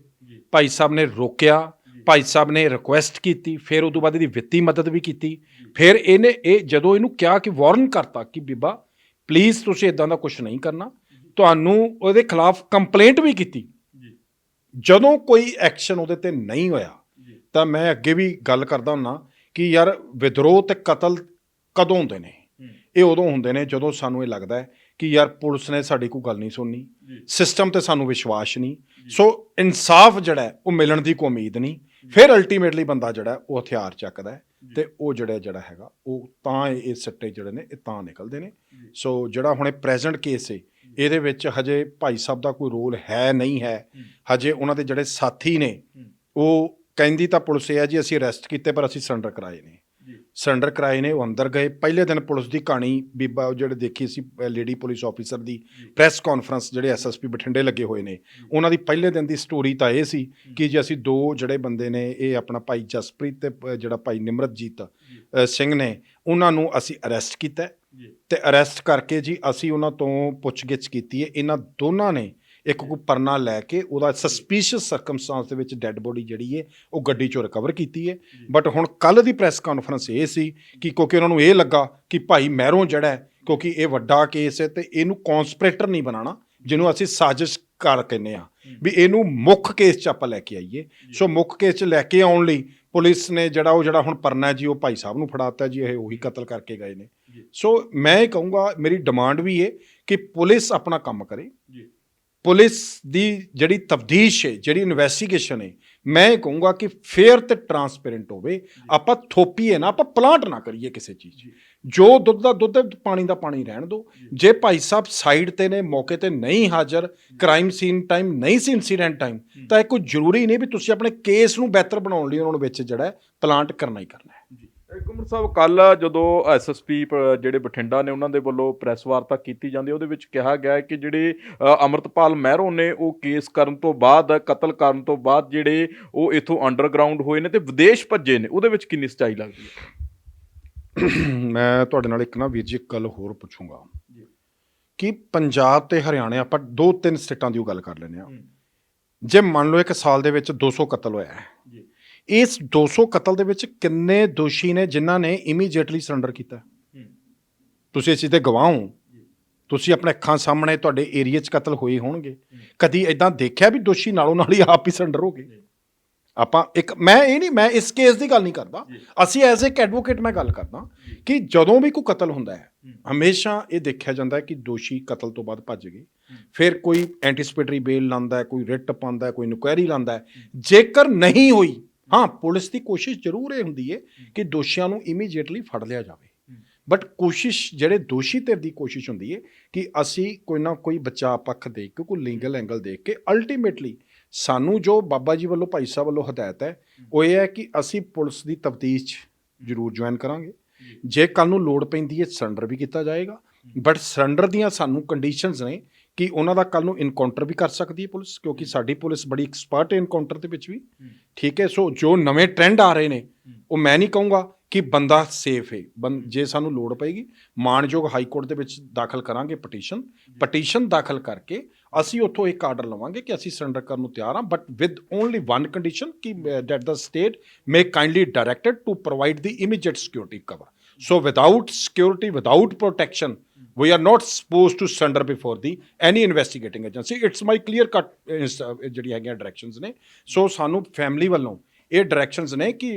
ਭਾਈ ਸਾਹਿਬ ਨੇ ਰੋਕਿਆ ਭਾਈ ਸਾਹਿਬ ਨੇ ਰਿਕੁਐਸਟ ਕੀਤੀ ਫਿਰ ਉਸ ਤੋਂ ਬਾਅਦ ਇਹਦੀ ਵਿੱਤੀ ਮਦਦ ਵੀ ਕੀਤੀ। ਫਿਰ ਇਹਨੇ ਇਹ ਜਦੋਂ ਇਹਨੂੰ ਕਿਹਾ ਕਿ ਵਾਰਨ ਕਰਤਾ ਕਿ ਬੀਬਾ ਪਲੀਜ਼ ਤੁਸੀਂ ਇਦਾਂ ਦਾ ਕੁਝ ਨਹੀਂ ਕਰਨਾ। ਤੁਹਾਨੂੰ ਉਹਦੇ ਖਿਲਾਫ ਕੰਪਲੇਂਟ ਵੀ ਕੀਤੀ। ਜਦੋਂ ਕੋਈ ਐਕਸ਼ਨ ਉਹਦੇ ਤੇ ਨਹੀਂ ਹੋਇਆ ਤਾਂ ਮੈਂ ਅੱਗੇ ਵੀ ਗੱਲ ਕਰਦਾ ਹੁੰਨਾ ਕਿ ਯਾਰ ਵਿਦਰੋਹ ਤੇ ਕਤਲ ਕਦੋਂ ਹੁੰਦੇ ਨੇ? ਇਹ ਉਦੋਂ ਹੁੰਦੇ ਨੇ ਜਦੋਂ ਸਾਨੂੰ ਇਹ ਲੱਗਦਾ ਹੈ ਕਿ ਯਾਰ ਪੁਲਿਸ ਨੇ ਸਾਡੀ ਕੋਈ ਗੱਲ ਨਹੀਂ ਸੁਣਨੀ ਸਿਸਟਮ ਤੇ ਸਾਨੂੰ ਵਿਸ਼ਵਾਸ ਨਹੀਂ। ਸੋ ਇਨਸਾਫ ਜਿਹੜਾ ਉਹ ਮਿਲਣ ਦੀ ਕੋਈ ਉਮੀਦ ਨਹੀਂ। ਫਿਰ ਅਲਟੀਮੇਟਲੀ ਬੰਦਾ ਜਿਹੜਾ ਉਹ ਹਥਿਆਰ ਚੱਕਦਾ ਤੇ ਉਹ ਜਿਹੜਾ ਜਿਹੜਾ ਹੈਗਾ ਉਹ ਤਾਂ ਇਹ ਇਹ ਸੱਟੇ ਜਿਹੜੇ ਨੇ ਇਹ ਤਾਂ ਨਿਕਲਦੇ ਨੇ। ਸੋ ਜਿਹੜਾ ਹੁਣੇ ਪ੍ਰੈਜ਼ੈਂਟ ਕੇਸ ਹੈ ਇਹਦੇ ਵਿੱਚ ਹਜੇ ਭਾਈ ਸਾਹਿਬ ਦਾ ਕੋਈ ਰੋਲ ਹੈ ਨਹੀਂ ਹੈ। ਹਜੇ ਉਹਨਾਂ ਦੇ ਜਿਹੜੇ ਸਾਥੀ ਨੇ ਉਹ ਕਹਿੰਦੀ ਤਾਂ ਪੁਲਿਸ ਇਹ ਹੈ ਜੀ ਅਸੀਂ ਅਰੈਸਟ ਕੀਤੇ ਪਰ ਅਸੀਂ ਸਰੈਂਡਰ ਕਰਾਏ ਨੇ ਸਰੈਂਡਰ ਕਰਾਏ ਨੇ ਉਹ ਅੰਦਰ ਗਏ। ਪਹਿਲੇ ਦਿਨ ਪੁਲਿਸ ਦੀ ਕਹਾਣੀ ਬੀਬਾ ਜਿਹੜੇ ਦੇਖੀ ਸੀ ਲੇਡੀ ਪੁਲਿਸ ਆਫੀਸਰ ਦੀ ਪ੍ਰੈਸ ਕਾਨਫਰੰਸ ਜਿਹੜੇ ਐਸਐਸਪੀ ਬਠਿੰਡੇ ਲੱਗੇ ਹੋਏ ਨੇ। ਉਹਨਾਂ ਦੀ ਪਹਿਲੇ ਦਿਨ ਦੀ ਸਟੋਰੀ ਤਾਂ ਇਹ ਸੀ ਕਿ ਜੇ ਅਸੀਂ ਦੋ ਜਿਹੜੇ ਬੰਦੇ ਨੇ ਇਹ ਆਪਣਾ ਭਾਈ ਜਸਪ੍ਰੀਤ ਤੇ ਜਿਹੜਾ ਭਾਈ ਨਿਮਰਤਜੀਤ ਸਿੰਘ ਨੇ ਉਹਨਾਂ ਨੂੰ ਅਸੀਂ ਅਰੈਸਟ ਕੀਤਾ। ਤੇ ਅਰੈਸਟ ਕਰਕੇ ਜੀ ਅਸੀਂ ਉਹਨਾਂ ਤੋਂ ਪੁੱਛਗਿੱਛ ਕੀਤੀ ਹੈ। ਇਹਨਾਂ ਦੋਨਾਂ ਨੇ ਇੱਕ ਕੋਈ ਪਰਨਾ ਲੈ ਕੇ ਉਹਦਾ ਸਸਪੀਸ਼ੀਅਸ ਸਰਕਮਸਟੈਂਸ ਦੇ ਵਿੱਚ ਡੈੱਡ ਬੋਡੀ ਜਿਹੜੀ ਹੈ ਉਹ ਗੱਡੀ ਚੋਂ ਰਿਕਵਰ ਕੀਤੀ ਹੈ ਬਟ ਹੁਣ ਕੱਲ ਦੀ ਪ੍ਰੈਸ ਕਾਨਫਰੰਸ ਇਹ ਸੀ ਕਿ ਕਿਉਂਕਿ ਉਹਨਾਂ ਨੂੰ ਇਹ ਲੱਗਾ ਕਿ ਭਾਈ ਮਹਿਰੋਂ ਜਿਹੜਾ ਹੈ ਕਿਉਂਕਿ ਇਹ ਵੱਡਾ ਕੇਸ ਹੈ ਤੇ ਇਹਨੂੰ ਕਨਸਪੀਰੇਟਰ ਨਹੀਂ ਬਣਾਉਣਾ ਜਿਹਨੂੰ ਅਸੀਂ ਸਾਜ਼ਿਸ਼ ਕਰ ਕਹਿੰਦੇ ਆ ਵੀ ਇਹਨੂੰ ਮੁੱਖ ਕੇਸ 'ਚ ਆਪਾਂ ਲੈ ਕੇ ਆਈਏ। ਸੋ ਮੁੱਖ ਕੇਸ 'ਚ ਲੈ ਕੇ ਆਉਣ ਲਈ ਪੁਲਿਸ ਨੇ ਜਿਹੜਾ ਉਹ ਜਿਹੜਾ ਹੁਣ ਪਰਨਾ ਜੀ ਉਹ ਭਾਈ ਸਾਹਿਬ ਨੂੰ ਫੜਾਤਾ ਜੀ ਇਹ ਉਹੀ ਕਤਲ ਕਰਕੇ ਗਏ ਨੇ। ਸੋ ਮੈਂ ਇਹ ਕਹੂੰਗਾ ਮੇਰੀ ਡਿਮਾਂਡ ਵੀ ਹੈ ਕਿ ਪੁਲਿਸ ਆਪਣਾ ਕੰਮ ਕਰੇ। ਪੁਲਿਸ ਦੀ ਜਿਹੜੀ ਤਫਤੀਸ਼ ਹੈ ਜਿਹੜੀ ਇਨਵੈਸਟੀਗੇਸ਼ਨ ਹੈ ਮੈਂ ਇਹ ਕਹੂੰਗਾ ਕਿ ਫੇਅਰ ਤੇ ਟਰਾਂਸਪੇਰੈਂਟ ਹੋਵੇ। ਆਪਾਂ ਥੋਪੀਏ ਨਾ ਆਪਾਂ ਪਲਾਂਟ ਨਾ ਕਰੀਏ ਕਿਸੇ ਚੀਜ਼। ਜੋ। ਦੁੱਧ ਦਾ ਦੁੱਧ ਹੈ, ਪਾਣੀ ਦਾ ਪਾਣੀ ਰਹਿਣ ਦਿਓ। ਜੇ। ਭਾਈ ਸਾਹਿਬ ਸਾਈਡ ਤੇ ਨੇ ਮੌਕੇ ਤੇ ਨਹੀਂ ਹਾਜ਼ਰ ਕ੍ਰਾਈਮ ਸੀਨ ਟਾਈਮ ਨਹੀਂ ਸੀ ਇਨਸੀਡੈਂਟ ਟਾਈਮ ਤਾਂ ਇਹ ਕੋਈ ਜ਼ਰੂਰੀ ਨਹੀਂ ਵੀ ਤੁਸੀਂ ਆਪਣੇ ਕੇਸ ਨੂੰ ਬਿਹਤਰ ਬਣਾਉਣ ਲਈ ਉਹਨਾਂ ਨੂੰ ਵਿੱਚ ਜਿਹੜਾ ਪਲਾਂਟ ਕਰਨਾ ਹੀ ਕਰਨਾ ਹੈ। ਗੁਰਮਰ ਸਾਹਿਬ ਕੱਲ ਜਦੋਂ ਐਸਐਸਪੀ ਜਿਹੜੇ ਬਠਿੰਡਾ ਨੇ ਉਹਨਾਂ ਦੇ ਵੱਲੋਂ ਪ੍ਰੈਸ ਵਾਰਤਾ ਕੀਤੀ ਜਾਂਦੀ ਉਹਦੇ ਵਿੱਚ ਕਿਹਾ ਗਿਆ ਹੈ ਕਿ ਜਿਹੜੇ ਅਮਰਤਪਾਲ ਮਹਿਰੋ ਨੇ ਉਹ ਕੇਸ ਕਰਨ ਤੋਂ ਬਾਅਦ ਕਤਲ ਕਰਨ ਤੋਂ ਬਾਅਦ ਜਿਹੜੇ ਉਹ ਇਥੋਂ ਅੰਡਰਗਰਾਉਂਡ ਹੋਏ ਨੇ ਤੇ ਵਿਦੇਸ਼ ਭੱਜੇ ਨੇ ਉਹਦੇ ਵਿੱਚ ਕਿੰਨੀ ਸਚਾਈ ਲੱਗਦੀ ਹੈ? ਮੈਂ ਤੁਹਾਡੇ ਨਾਲ ਇੱਕ ਨਾ ਵੀਰ ਜੀ ਇੱਕ ਗੱਲ ਹੋਰ ਪੁੱਛੂੰਗਾ। ਕਿ ਪੰਜਾਬ ਤੇ ਹਰਿਆਣਾ ਆਪਾਂ ਦੋ ਤਿੰਨ ਸਟੇਟਾਂ ਦੀ ਉਹ ਗੱਲ ਕਰ ਲੈਂਦੇ ਆ ਜੇ ਮੰਨ ਲਓ ਇੱਕ ਸਾਲ ਦੇ ਵਿੱਚ 200 ਕਤਲ ਹੋਇਆ ਹੈ ਜੀ। ਇਸ 200 ਕਤਲ ਦੇ ਵਿੱਚ ਕਿੰਨੇ ਦੋਸ਼ੀ ਨੇ ਜਿਨ੍ਹਾਂ ਨੇ ਇਮੀਡੀਏਟਲੀ ਸਰੈਂਡਰ ਕੀਤਾ? ਤੁਸੀਂ ਇਸ ਚੀਜ਼ ਦੇ ਗਵਾਹ ਹੋ? ਤੁਸੀਂ ਆਪਣੇ ਅੱਖਾਂ ਸਾਹਮਣੇ ਤੁਹਾਡੇ ਏਰੀਆ 'ਚ ਕਤਲ ਹੋਏ ਹੋਣਗੇ। ਕਦੀ ਇਦਾਂ ਦੇਖਿਆ ਵੀ ਦੋਸ਼ੀ ਨਾਲੋਂ ਨਾਲ ਹੀ ਆਪ ਹੀ ਸਰੈਂਡਰ ਹੋ ਗਏ? ਆਪਾਂ ਇੱਕ ਮੈਂ ਇਹ ਨਹੀਂ ਮੈਂ ਇਸ ਕੇਸ ਦੀ ਗੱਲ ਨਹੀਂ ਕਰਦਾ। ਅਸੀਂ ਐਜ਼ ਅ ਐਡਵੋਕੇਟ ਮੈਂ ਗੱਲ ਕਰਦਾ ਕਿ ਜਦੋਂ ਵੀ ਕੋਈ ਕਤਲ ਹੁੰਦਾ ਹੈ ਹਮੇਸ਼ਾ ਇਹ ਦੇਖਿਆ ਜਾਂਦਾ ਹੈ ਕਿ ਦੋਸ਼ੀ ਕਤਲ ਤੋਂ ਬਾਅਦ ਭੱਜ ਗਏ। ਫਿਰ ਕੋਈ ਐਂਟੀਸਪੇਟਰੀ ਬੇਲ ਲਾਂਦਾ ਹੈ ਕੋਈ ਰਿਟ ਪਾਉਂਦਾ ਹੈ ਕੋਈ ਇਨਕੁਆਇਰੀ ਲਾਂਦਾ ਹੈ। ਜੇਕਰ ਨਹੀਂ ਹੋਈ ਹਾਂ ਪੁਲਿਸ ਦੀ ਕੋਸ਼ਿਸ਼ ਜ਼ਰੂਰ ਇਹ ਹੁੰਦੀ ਹੈ। ਕਿ ਦੋਸ਼ੀਆਂ ਨੂੰ ਇਮੀਡੀਏਟਲੀ ਫੜ ਲਿਆ ਜਾਵੇ। ਬਟ ਕੋਸ਼ਿਸ਼ ਜਿਹੜੇ ਦੋਸ਼ੀ ਧਿਰ ਦੀ ਕੋਸ਼ਿਸ਼ ਹੁੰਦੀ ਹੈ ਕਿ ਅਸੀਂ ਕੋਈ ਨਾ ਕੋਈ ਬਚਾਅ ਪੱਖ ਦੇਖ ਕੇ ਕੋਈ ਲੀਗਲ ਐਂਗਲ ਦੇਖ ਕੇ ਅਲਟੀਮੇਟਲੀ ਸਾਨੂੰ ਜੋ ਬਾਬਾ ਜੀ ਵੱਲੋਂ ਭਾਈ ਸਾਹਿਬ ਵੱਲੋਂ ਹਦਾਇਤ ਹੈ ਉਹ ਇਹ ਹੈ ਕਿ ਅਸੀਂ ਪੁਲਿਸ ਦੀ ਤਫਤੀਸ਼ 'ਚ ਜ਼ਰੂਰ ਜੁਆਇਨ ਕਰਾਂਗੇ। ਜੇ। ਕੱਲ ਨੂੰ ਲੋੜ ਪੈਂਦੀ ਹੈ ਸਰੈਂਡਰ ਵੀ ਕੀਤਾ ਜਾਏਗਾ। ਬਟ ਸਰੈਂਡਰ ਦੀਆਂ ਸਾਨੂੰ ਕੰਡੀਸ਼ਨਸ ਨੇ ਕਿ ਉਹਨਾਂ ਦਾ ਕੱਲ ਨੂੰ ਇਨਕਾਊਂਟਰ ਵੀ ਕਰ ਸਕਦੀ ਹੈ ਪੁਲਿਸ ਕਿਉਂਕਿ ਸਾਡੀ ਪੁਲਿਸ ਬੜੀ ਐਕਸਪਰਟ ਹੈ ਇਨਕਾਊਂਟਰ ਦੇ ਵਿੱਚ ਵੀ। ਠੀਕ ਹੈ ਸੋ ਜੋ ਨਵੇਂ ਟ੍ਰੈਂਡ ਆ ਰਹੇ ਨੇ ਉਹ ਮੈਂ ਨਹੀਂ ਕਹੂੰਗਾ ਕਿ ਬੰਦਾ ਸੇਫ ਹੈ। ਜੇ ਸਾਨੂੰ ਲੋੜ ਪਏਗੀ ਮਾਨਯੋਗ ਹਾਈ ਕੋਰਟ ਦੇ ਵਿੱਚ ਦਾਖਲ ਕਰਾਂਗੇ ਪਟੀਸ਼ਨ ਪਟੀਸ਼ਨ ਦਾਖਲ ਕਰਕੇ ਅਸੀਂ ਉੱਥੋਂ ਇੱਕ ਆਰਡਰ ਲਵਾਂਗੇ ਕਿ ਅਸੀਂ ਸਰੈਂਡਰ ਕਰਨ ਨੂੰ ਤਿਆਰ ਹਾਂ but with only one condition ਕਿ that the state may kindly directed to provide the immediate security cover so without security without protection we are not supposed to surrender before the any investigating agency it's my clear cut uh, ਜਿਹੜੀ ਹੈਗੀਆਂ ਡਾਇਰੈਕਸ਼ਨਸ ਨੇ ਸੋ ਸਾਨੂੰ ਫੈਮਿਲੀ ਵੱਲੋਂ ਇਹ ਡਾਇਰੈਕਸ਼ਨਸ ਨੇ ਕਿ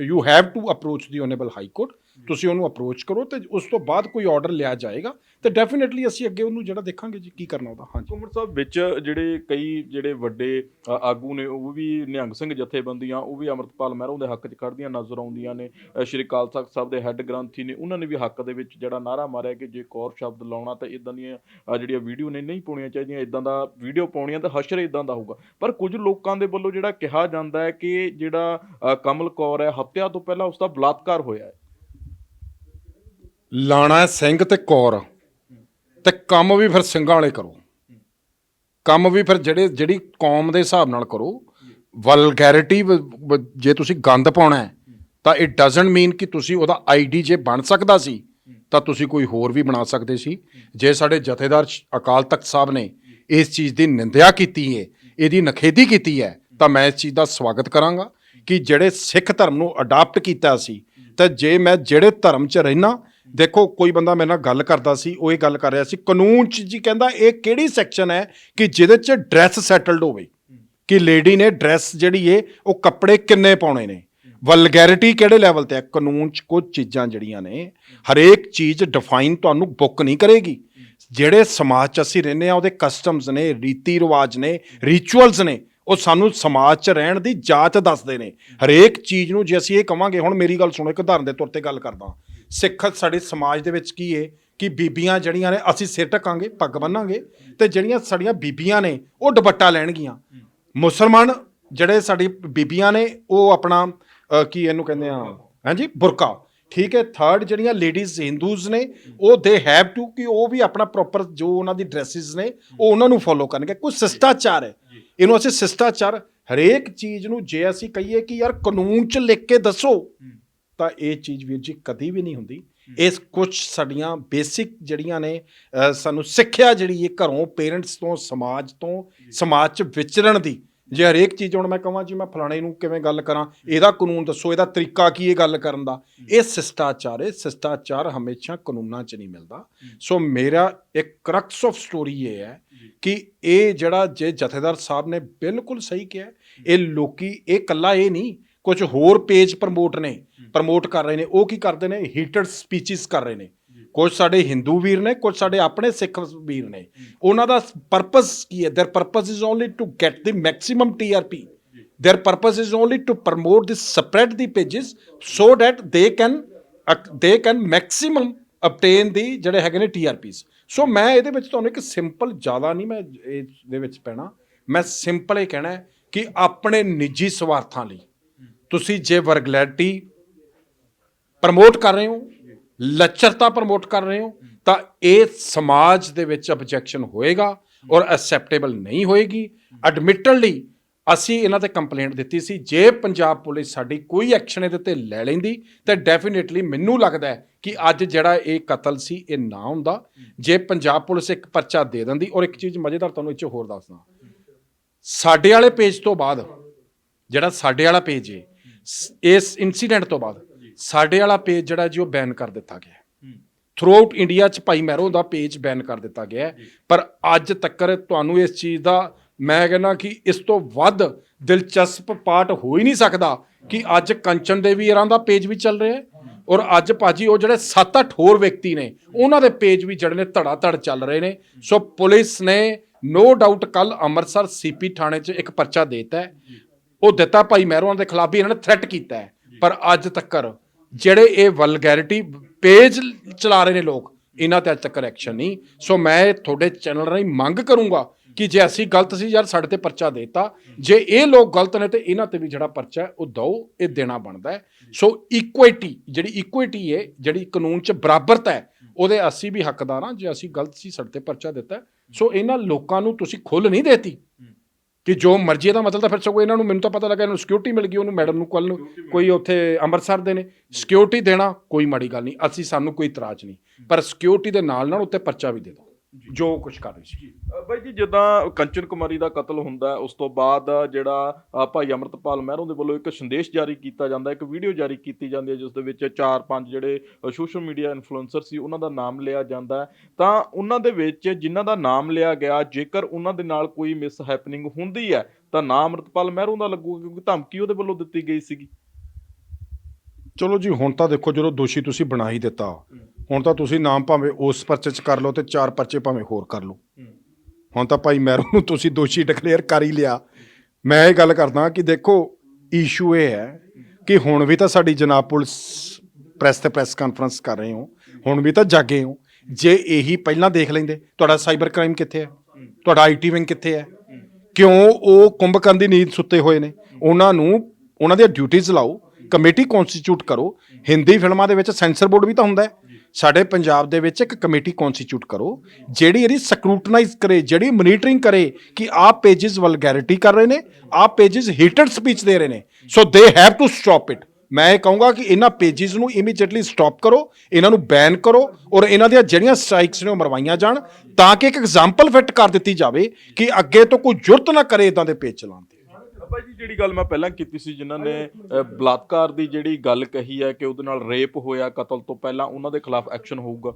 you have to approach the honourable high court ਤੁਸੀਂ ਉਹਨੂੰ ਅਪਰੋਚ ਕਰੋ ਤੇ ਉਸ ਤੋਂ ਬਾਅਦ ਕੋਈ ਆਰਡਰ ਲਿਆ ਜਾਏਗਾ ਤੇ ਡੈਫੀਨਿਟਲੀ ਅਸੀਂ ਅੱਗੇ ਉਹਨੂੰ ਜਿਹੜਾ ਦੇਖਾਂਗੇ ਜੀ ਕੀ ਕਰਨਾ ਉਹਦਾ ਹਾਂਜੀ। ਕੁਮਰ ਸਾਹਿਬ ਵਿੱਚ ਜਿਹੜੇ ਕਈ ਜਿਹੜੇ ਵੱਡੇ ਅ, ਆਗੂ ਨੇ ਉਹ ਵੀ ਨਿਹੰਗ ਸਿੰਘ ਜਥੇਬੰਦੀਆਂ ਉਹ ਵੀ ਅਮਰਤਪਾਲ ਮਹਿਰੋਂ ਦੇ ਹੱਕ 'ਚ ਖੜਦੀਆਂ ਨਜ਼ਰ ਆਉਂਦੀਆਂ ਨੇ। ਅ, ਸ਼੍ਰੀ ਅਕਾਲ ਤਖਤ ਸਾਹਿਬ ਦੇ ਹੈੱਡ ਗ੍ਰੰਥੀ ਨੇ ਉਹਨਾਂ ਨੇ ਵੀ ਹੱਕ ਦੇ ਵਿੱਚ ਜਿਹੜਾ ਨਾਰਾ ਮਾਰਿਆ ਕਿ ਜੇ ਕੌਰ ਸ਼ਬਦ ਲਾਉਣਾ ਤਾਂ ਇਦਾਂ ਦੀਆਂ ਅ, ਜਿਹੜੀਆਂ ਵੀਡੀਓ ਨੇ ਨਹੀਂ ਪਾਉਣੀਆਂ ਚਾਹੀਦੀਆਂ ਇਦਾਂ ਦਾ ਵੀਡੀਓ ਪਾਉਣੀਆਂ ਤਾਂ ਹਸ਼ਰ ਇਦਾਂ ਦਾ ਹੋਊਗਾ। ਪਰ ਕੁਝ ਲੋਕਾਂ ਦੇ ਵੱਲੋਂ ਜਿਹੜਾ ਕਿਹਾ ਜਾਂਦਾ ਹੈ ਕਿ ਜਿਹੜਾ ਅ, ਕਮਲ ਕੌਰ ਹੈ ਹੱਤਿਆ ਤੋਂ ਪਹਿਲਾਂ ਉਸ ਦਾ ਬਲਾਤਕਾਰ ਹੋਇਆ ਹੈ। ਲਾਣਾ ਸਿੰਘ ਤੇ ਕੌਰ। ਤੇ ਕੰਮ ਵੀ ਫਿਰ ਸਿੰਘਾਂ ਵਾਲੇ ਕਰੋ। ਕੰਮ ਵੀ ਫਿਰ ਜਿਹੜੇ, ਜਿਹੜੀ ਕੌਮ ਦੇ ਹਿਸਾਬ ਨਾਲ ਕਰੋ। ਵਲਗੈਰਿਟੀ ਜੇ ਤੁਸੀਂ ਗੰਦ ਪਾਉਣਾ ਹੈ, ਤਾਂ ਇਟ ਡਸਨਟ ਮੀਨ ਕਿ ਤੁਸੀਂ ਉਹਦਾ ਆਈਡੀ ਜੇ ਬਣ ਸਕਦਾ ਸੀ, ਤਾਂ ਤੁਸੀਂ ਕੋਈ ਹੋਰ ਵੀ ਬਣਾ ਸਕਦੇ ਸੀ। ਜੇ ਸਾਡੇ ਜਥੇਦਾਰ ਅਕਾਲ ਤਖਤ ਸਾਹਿਬ ਨੇ ਇਸ ਚੀਜ਼ ਦੀ ਨਿੰਦਿਆ ਕੀਤੀ ਹੈ ਇਹਦੀ ਨਖੇਦੀ ਕੀਤੀ ਹੈ, ਤਾਂ ਮੈਂ ਇਸ ਚੀਜ਼ ਦਾ ਸਵਾਗਤ ਕਰਾਂਗਾ ਕਿ ਜਿਹੜੇ ਸਿੱਖ ਧਰਮ ਨੂੰ ਅਡਾਪਟ ਕੀਤਾ ਸੀ, ਤਾਂ ਜੇ ਮੈਂ ਜਿਹੜੇ ਧਰਮ 'ਚ ਰਹਿਣਾ ਦੇਖੋ, ਕੋਈ ਬੰਦਾ ਮੇਰੇ ਨਾਲ ਗੱਲ ਕਰਦਾ ਸੀ, ਉਹ ਇਹ ਗੱਲ ਕਰ ਰਿਹਾ ਸੀ, ਕਾਨੂੰਨ 'ਚ ਜੀ ਕਹਿੰਦਾ ਇਹ ਕਿਹੜੀ ਸੈਕਸ਼ਨ ਹੈ ਕਿ ਜਿਹਦੇ 'ਚ ਡਰੈਸ ਸੈਟਲਡ ਹੋਵੇ। ਕਿ ਲੇਡੀ ਨੇ ਡਰੈਸ ਜਿਹੜੀ ਏ, ਉਹ ਕੱਪੜੇ ਕਿੰਨੇ ਪਾਉਣੇ ਨੇ? ਵਲਗੈਰਿਟੀ ਕਿਹੜੇ ਲੈਵਲ ਤੇ ਹੈ? ਕਾਨੂੰਨ 'ਚ ਕੁਝ ਚੀਜ਼ਾਂ ਜਿਹੜੀਆਂ ਨੇ, ਹਰੇਕ ਚੀਜ਼ ਡਿਫਾਈਨ ਤੁਹਾਨੂੰ ਬੁੱਕ ਨਹੀਂ ਕਰੇਗੀ। ਜਿਹੜੇ ਸਮਾਜ 'ਚ ਅਸੀਂ ਰਹਿੰਦੇ ਆ ਉਹਦੇ ਕਸਟਮਸ ਨੇ, ਰੀਤੀ ਰਿਵਾਜ ਨੇ ਰਿਚੁਅਲਸ ਨੇ, ਉਹ ਸਾਨੂੰ ਸਮਾਜ 'ਚ ਰਹਿਣ ਦੀ ਜਾਚ ਦੱਸਦੇ ਨੇ। ਹਰੇਕ ਚੀਜ਼ ਨੂੰ ਜੇ ਅਸੀਂ ਇਹ ਕਵਾਂਗੇ, ਹੁਣ ਮੇਰੀ ਗੱਲ ਸੁਣੋ, ਇੱਕ ਉਦਾਹਰਨ ਦੇ ਤੌਰ ਤੇ ਗੱਲ ਕਰਦਾ ਸਿੱਖ ਸਾਡੇ ਸਮਾਜ ਦੇ ਵਿੱਚ ਕੀ ਏ? ਕਿ ਬੀਬੀਆਂ ਜਿਹੜੀਆਂ ਨੇ ਅਸੀਂ ਸਿਰ ਢੱਕਾਂਗੇ ਪੱਗ ਬੰਨਾਂਗੇ ਤੇ ਜਿਹੜੀਆਂ ਸਾਡੀਆਂ ਬੀਬੀਆਂ ਨੇ ਉਹ ਦੁਪੱਟਾ ਲੈਣਗੀਆਂ। ਮੁਸਲਮਾਨ ਜਿਹੜੇ ਸਾਡੀ ਬੀਬੀਆਂ ਨੇ ਉਹ ਆਪਣਾ ਅ, ਕੀ ਇਹਨੂੰ ਕਹਿੰਦੇ ਆ? ਹਾਂਜੀ ਬੁਰਕਾ। ਠੀਕ ਹੈ ਥਰਡ ਜਿਹੜੀਆਂ ਲੇਡੀਜ਼ ਹਿੰਦੂਜ਼ ਨੇ ਉਹ ਦੇ ਹੈਵ ਟੂ ਕਿ ਉਹ ਵੀ ਆਪਣਾ ਪ੍ਰੋਪਰ ਜੋ ਉਹਨਾਂ ਦੀ ਡਰੈਸਿਸ ਨੇ ਉਹ ਉਹਨਾਂ ਨੂੰ ਫੋਲੋ ਕਰਨਗੇ। ਕੋਈ ਸਿਸਟਾਚਾਰ ਹੈ। ਇਹਨੂੰ ਅਸੀਂ ਸਿਸਟਾਚਾਰ ਹਰੇਕ ਚੀਜ਼ ਨੂੰ ਜੇ ਅਸੀਂ ਕਹੀਏ ਕਿ ਯਾਰ ਕਾਨੂੰਨ 'ਚ ਲਿਖ ਕੇ ਦੱਸੋ ਤਾਂ ਇਹ ਚੀਜ਼ ਵੀਰ ਜੀ ਕਦੀ ਵੀ ਨਹੀਂ ਹੁੰਦੀ। ਇਸ ਕੁਝ ਸਾਡੀਆਂ ਬੇਸਿਕ ਜਿਹੜੀਆਂ ਨੇ ਸਾਨੂੰ ਸਿੱਖਿਆ ਜਿਹੜੀ ਇਹ ਘਰੋਂ ਪੇਰੈਂਟਸ ਤੋਂ ਸਮਾਜ ਤੋਂ ਸਮਾਜ 'ਚ ਵਿਚਰਨ ਦੀ। ਜੇ ਹਰੇਕ ਚੀਜ਼ ਹੁਣ ਮੈਂ ਕਹਾਂ ਜੀ ਮੈਂ ਫਲਾਣੇ ਨੂੰ ਕਿਵੇਂ ਗੱਲ ਕਰਾਂ ਇਹਦਾ ਕਾਨੂੰਨ ਦੱਸੋ ਇਹਦਾ ਤਰੀਕਾ ਕੀ ਇਹ ਗੱਲ ਕਰਨ ਦਾ? ਇਹ ਸਿਸਟਾਚਾਰ ਹੈ ਸਿਸਟਾਚਾਰ ਹਮੇਸ਼ਾ ਕਾਨੂੰਨਾਂ 'ਚ ਨਹੀਂ ਮਿਲਦਾ। ਸੋ ਮੇਰਾ ਇੱਕ ਕਰਕਸ ਆਫ ਸਟੋਰੀ ਇਹ ਹੈ ਕਿ ਇਹ ਜਿਹੜਾ ਜੇ ਜਥੇਦਾਰ ਸਾਹਿਬ ਨੇ ਬਿਲਕੁਲ ਸਹੀ ਕਿਹਾ ਇਹ ਲੋਕੀ ਇਹ ਕੱਲਾ ਇਹ ਨਹੀਂ ਕੁਝ ਹੋਰ ਪੇਜ ਪ੍ਰਮੋਟ ਨੇ ਪ੍ਰਮੋਟ ਕਰ ਰਹੇ ਨੇ ਉਹ ਕੀ ਕਰਦੇ ਨੇ ਹੀਟਡ ਸਪੀਚਸ ਕਰ ਰਹੇ ਨੇ ਕੁਝ ਸਾਡੇ ਹਿੰਦੂ ਵੀਰ ਨੇ ਕੁਝ ਸਾਡੇ ਆਪਣੇ ਸਿੱਖ ਵੀਰ ਨੇ ਉਹਨਾਂ ਦਾ ਪਰਪਸ ਕੀ ਹੈ their purpose is only to get the maximum TRP their purpose is only to promote this spread the pages so that they can they can maximum obtain ਦੀ ਜਿਹੜੇ ਹੈਗੇ ਨੇ ਟੀਆਰਪੀਸ ਸੋ ਮੈਂ ਇਹਦੇ ਵਿੱਚ ਤੁਹਾਨੂੰ ਇੱਕ ਸਿੰਪਲ ਜ਼ਿਆਦਾ ਨਹੀਂ ਮੈਂ ਇਸ ਦੇ ਵਿੱਚ ਪੈਣਾ ਮੈਂ ਸਿੰਪਲ ਇਹ ਕਹਿਣਾ ਹੈ ਕਿ ਆਪਣੇ ਨਿੱਜੀ ਸਵਾਰਥਾਂ ਲਈ ਤੁਸੀਂ ਜੇ ਵਰਗਲੈਰਿਟੀ ਪ੍ਰਮੋਟ ਕਰ ਰਹੇ ਹੋ, ਲੱਚਰਤਾ ਪ੍ਰਮੋਟ ਕਰ ਰਹੇ ਹੋ, ਤਾਂ ਇਹ ਸਮਾਜ ਦੇ ਵਿੱਚ ਆਬਜੈਕਸ਼ਨ ਹੋਏਗਾ ਔਰ ਐਕਸੈਪਟੇਬਲ ਨਹੀਂ ਹੋਏਗੀ। ਐਡਮਿਟਡਲੀ ਅਸੀਂ ਇਹਨਾਂ ਤੇ ਕੰਪਲੇਂਟ ਦਿੱਤੀ ਸੀ। ਜੇ ਪੰਜਾਬ ਪੁਲਿਸ ਸਾਡੀ ਕੋਈ ਐਕਸ਼ਨ ਇਹਦੇ ਤੇ ਲੈ ਲੈਂਦੀ, ਤਾਂ ਡੈਫੀਨਿਟਲੀ ਮੈਨੂੰ ਲੱਗਦਾ ਹੈ ਕਿ ਅੱਜ ਜਿਹੜਾ ਇਹ ਕਤਲ ਸੀ, ਇਹ ਨਾ ਹੁੰਦਾ। ਜੇ ਪੰਜਾਬ ਪੁਲਿਸ ਇੱਕ ਪਰਚਾ ਦੇ ਦਿੰਦੀ, ਔਰ ਇੱਕ ਚੀਜ਼ ਮਜ਼ੇਦਾਰ ਤੁਹਾਨੂੰ ਇਹ 'ਚ ਹੋਰ ਦੱਸਦਾ। ਸਾਡੇ ਵਾਲੇ ਪੇਜ ਤੋਂ ਬਾਅਦ, ਜਿਹੜਾ ਸਾਡੇ ਵਾਲਾ ਪੇਜ ਹੈ ਇਸ ਇਨਸੀਡੈਂਟ ਤੋਂ ਬਾਅਦ ਸਾਡੇ ਵਾਲਾ ਪੇਜ ਜਿਹੜਾ ਜੀ ਉਹ ਬੈਨ ਕਰ ਦਿੱਤਾ ਗਿਆ ਥਰੂ ਆਊਟ ਇੰਡੀਆ ਚ ਭਾਈ ਮਹਿਰੋ ਦਾ ਪੇਜ ਬੈਨ ਕਰ ਦਿੱਤਾ ਗਿਆ। ਪਰ ਅੱਜ ਤੱਕਰ ਤੁਹਾਨੂੰ ਇਸ ਚੀਜ਼ ਦਾ ਮੈਂ ਕਹਿੰਦਾ ਕਿ ਇਸ ਤੋਂ ਵੱਧ ਦਿਲਚਸਪ ਪਾਰਟ ਹੋ ਹੀ ਨਹੀਂ ਸਕਦਾ ਕਿ ਅੱਜ ਕੰਚਨ ਦੇਵੀ ਇਰਾਂ ਦਾ ਪੇਜ ਵੀ ਚੱਲ ਰਿਹਾ ਹੈ ਔਰ ਅੱਜ ਭਾਜੀ ਉਹ ਜਿਹੜੇ 7-8 ਹੋਰ ਵਿਅਕਤੀ ਨੇ ਉਹਨਾਂ ਦੇ ਪੇਜ ਵੀ ਜਿਹੜੇ ਨੇ ਧੜਾ ਧੜ ਚੱਲ ਰਹੇ ਨੇ। ਸੋ ਪੁਲਿਸ ਨੇ ਨੋ ਡਾਊਟ ਕੱਲ ਅੰਮ੍ਰਿਤਸਰ ਸੀਪੀ ਥਾਣੇ 'ਚ ਇੱਕ ਪਰਚਾ ਦੇਤਾ ਹੈ। ਉਹ ਦਿੱਤਾ ਭਾਈ ਮਹਿਰੋਂ ਦੇ ਖਿਲਾਫ ਵੀ ਇਹਨਾਂ ਨੇ ਥ੍ਰੈਟ ਕੀਤਾ ਹੈ। ਪਰ ਅੱਜ ਤੱਕਰ ਜਿਹੜੇ ਇਹ ਵਲਗੈਰਿਟੀ ਪੇਜ ਚਲਾ ਰਹੇ ਨੇ ਲੋਕ ਇਹਨਾਂ ਤੇ ਅੱਜ ਤੱਕ ਐਕਸ਼ਨ ਨਹੀਂ। ਸੋ ਮੈਂ ਤੁਹਾਡੇ ਚੈਨਲ ਰਾਹੀਂ ਮੰਗ ਕਰੂੰਗਾ ਕਿ ਜੇ ਅਸੀਂ ਗਲਤ ਸੀ ਯਾਰ ਸਾਡੇ ਤੇ ਪਰਚਾ ਦੇਤਾ। ਜੇ ਇਹ ਲੋਕ ਗਲਤ ਨੇ ਤੇ ਇਹਨਾਂ ਤੇ ਵੀ ਜਿਹੜਾ ਪਰਚਾ ਹੈ ਉਹ ਦਓ ਇਹ ਦੇਣਾ ਬਣਦਾ ਹੈ। ਸੋ ਇਕੁਇਟੀ ਜਿਹੜੀ ਇਕੁਇਟੀ ਹੈ ਜਿਹੜੀ ਕਾਨੂੰਨ 'ਚ ਬਰਾਬਰਤਾ ਹੈ ਉਹਦੇ ਅਸੀਂ ਵੀ ਹੱਕਦਾਰ ਹਾਂ। ਜੇ ਅਸੀਂ ਗਲਤ ਸੀ ਸਾਡੇ ਤੇ ਪਰਚਾ ਦਿੱਤਾ। ਸੋ ਇਹਨਾਂ ਲੋਕਾਂ ਨੂੰ ਤੁਸੀਂ ਖੁੱਲ ਨਹੀਂ ਦੇਤੀ। ਕਿ ਜੋ ਮਰਜ਼ੀ ਦਾ ਮਤਲਬ ਤਾਂ ਫਿਰ ਸਗੋਂ ਇਹਨਾਂ ਨੂੰ ਮੈਨੂੰ ਤਾਂ ਪਤਾ ਲੱਗਾ ਇਹਨੂੰ ਸਿਕਿਉਰਿਟੀ ਮਿਲ ਗਈ ਉਹਨੂੰ ਮੈਡਮ ਨੂੰ ਕੱਲ ਨੂੰ ਕੋਈ ਉੱਥੇ ਅੰਮ੍ਰਿਤਸਰ ਦੇ ਨੇ। ਸਿਕਿਉਰਿਟੀ ਦੇਣਾ ਕੋਈ ਮਾੜੀ ਗੱਲ ਨਹੀਂ ਅਸੀਂ ਸਾਨੂੰ ਕੋਈ ਇਤਰਾਜ਼ ਨਹੀਂ। ਪਰ ਸਿਕਿਉਰਿਟੀ ਦੇ ਨਾਲ ਨਾਲ ਉੱਤੇ ਪਰਚਾ ਵੀ ਦੇ ਦਿਓ। ਜੋ। ਕੁਝ ਕਰ ਰਹੀ ਸੀ। ਬਾਈ ਜੀ ਜਿੱਦਾਂ ਕੰਚਨ ਕੁਮਾਰੀ ਦਾ ਕਤਲ ਹੁੰਦਾ ਉਸ ਤੋਂ ਬਾਅਦ ਜਿਹੜਾ ਭਾਈ ਅਮਰਤਪਾਲ ਮਹਿਰੋਂ ਦੇ ਵੱਲੋਂ ਇੱਕ ਸੰਦੇਸ਼ ਜਾਰੀ ਕੀਤਾ ਜਾਂਦਾ ਇੱਕ ਵੀਡੀਓ ਜਾਰੀ ਕੀਤੀ ਜਾਂਦੀ ਹੈ ਜਿਸ ਦੇ ਵਿੱਚ ਚਾਰ ਪੰਜ ਜਿਹੜੇ ਸੋਸ਼ਲ ਮੀਡੀਆ ਇਨਫਲੂਐਂਸਰ ਸੀ ਉਹਨਾਂ ਦਾ ਨਾਮ ਲਿਆ ਜਾਂਦਾ ਤਾਂ ਉਹਨਾਂ ਦੇ ਵਿੱਚ ਜਿਨ੍ਹਾਂ ਦਾ ਨਾਮ ਲਿਆ ਗਿਆ ਜੇਕਰ ਉਹਨਾਂ ਦੇ ਨਾਲ ਕੋਈ ਮਿਸ ਹੈਪਨਿੰਗ ਹੁੰਦੀ ਹੈ ਤਾਂ ਨਾਮ ਅਮਰਤਪਾਲ ਮਹਿਰੋਂ ਦਾ ਲੱਗੂਗਾ ਕਿਉਂਕਿ ਧਮਕੀ ਉਹਦੇ ਵੱਲੋਂ ਦਿੱਤੀ ਗਈ ਸੀਗੀ। ਚਲੋ ਜੀ ਹੁਣ ਤਾਂ ਦੇਖੋ ਜਦੋਂ ਦੋਸ਼ੀ ਤੁਸੀਂ ਬਣਾ ਹੀ ਦਿੱਤਾ ਹੁਣ ਤਾਂ ਤੁਸੀਂ ਨਾਮ ਭਾਵੇਂ ਉਸ ਪਰਚੇ 'ਚ ਕਰ ਲਓ ਤੇ ਚਾਰ ਪਰਚੇ ਭਾਵੇਂ ਹੋਰ ਕਰ ਲਓ। ਹੁਣ ਤਾਂ ਭਾਈ ਮੈਰੂ ਨੂੰ ਤੁਸੀਂ ਦੋਸ਼ੀ ਡਿਕਲੇਅਰ ਕਰ ਹੀ ਲਿਆ। ਮੈਂ ਇਹ ਗੱਲ ਕਰਦਾ ਕਿ ਦੇਖੋ ਇਸ਼ੂ ਇਹ ਹੈ ਕਿ ਹੁਣ ਵੀ ਤਾਂ ਸਾਡੀ ਜਨਾਬ ਪੁਲਿਸ ਪ੍ਰੈਸ ਤੇ ਪ੍ਰੈਸ ਕਾਨਫਰੰਸ ਕਰ ਰਹੇ ਹੋ। ਹੁਣ ਵੀ ਤਾਂ ਜਾਗੇ ਹੋ। ਜੇ ਇਹੀ ਪਹਿਲਾਂ ਦੇਖ ਲੈਂਦੇ, ਤੁਹਾਡਾ ਸਾਈਬਰ ਕ੍ਰਾਈਮ ਕਿੱਥੇ ਹੈ? ਤੁਹਾਡਾ ਆਈਟੀ ਵਿੰਗ ਕਿੱਥੇ ਹੈ? ਕਿਉਂ ਉਹ ਕੁੰਭਕਰਨ ਦੀ ਨੀਂਦ ਸੁੱਤੇ ਹੋਏ ਨੇ? ਉਹਨਾਂ ਨੂੰ, ਉਹਨਾਂ ਦੀਆਂ ਡਿਊਟੀਆਂ ਲਾਓ, ਕਮੇਟੀ ਕਨਸਟੀਟਿਊਟ ਕਰੋ। ਹਿੰਦੀ ਫਿਲਮਾਂ ਦੇ ਵਿੱਚ ਸੈਂਸਰ ਬੋਰਡ ਵੀ ਤਾਂ ਹੁੰਦਾ ਹੈ। ਸਾਡੇ ਪੰਜਾਬ ਦੇ ਵਿੱਚ ਇੱਕ ਕਮੇਟੀ ਕਨਸਟੀਟਿਊਟ ਕਰੋ, ਜਿਹੜੀ ਇਹਦੀ ਸਕਰੂਟਨਾਈਜ਼ ਕਰੇ, ਜਿਹੜੀ ਮੋਨੀਟਰਿੰਗ ਕਰੇ ਕਿ ਆਹ ਪੇजेस ਵਲਗੈਰਿਟੀ ਕਰ ਰਹੇ ਨੇ, ਆਹ ਪੇजेस ਹੇਟਡ ਸਪੀਚ ਦੇ ਰਹੇ ਨੇ। ਸੋ they have to stop it ਮੈਂ ਇਹ ਕਹੂੰਗਾ ਕਿ ਇਹਨਾਂ ਪੇजेस ਨੂੰ ਇਮੀਡੀਏਟਲੀ ਸਟਾਪ ਕਰੋ, ਇਹਨਾਂ ਨੂੰ ਬੈਨ ਕਰੋ ਔਰ ਇਹਨਾਂ ਦੀਆਂ ਜਿਹੜੀਆਂ ਸਟ੍ਰਾਈਕਸ ਨੇ ਉਹ ਮਰਵਾਈਆਂ ਜਾਣ, ਤਾਂ ਕਿ ਇੱਕ ਐਗਜ਼ਾਮਪਲ ਫਿੱਟ ਕਰ ਦਿੱਤੀ ਜਾਵੇ ਕਿ ਅੱਗੇ ਤੋਂ ਕੋਈ ਜੁਰਤ ਨਾ ਕਰੇ ਇਦਾਂ ਦੇ ਪੇਜ ਚਲਾਉਣ ਦੀ ਬਾਈ ਜੀ ਜਿਹੜੀ ਗੱਲ ਮੈਂ ਪਹਿਲਾਂ ਕੀਤੀ ਸੀ ਜਿਨ੍ਹਾਂ ਨੇ ਬਲਾਤਕਾਰ ਦੀ ਜਿਹੜੀ ਗੱਲ ਕਹੀ ਹੈ ਕਿ ਉਹਦੇ ਨਾਲ ਰੇਪ ਹੋਇਆ ਕਤਲ ਤੋਂ ਪਹਿਲਾਂ ਉਹਨਾਂ ਦੇ ਖਿਲਾਫ ਐਕਸ਼ਨ ਹੋਊਗਾ?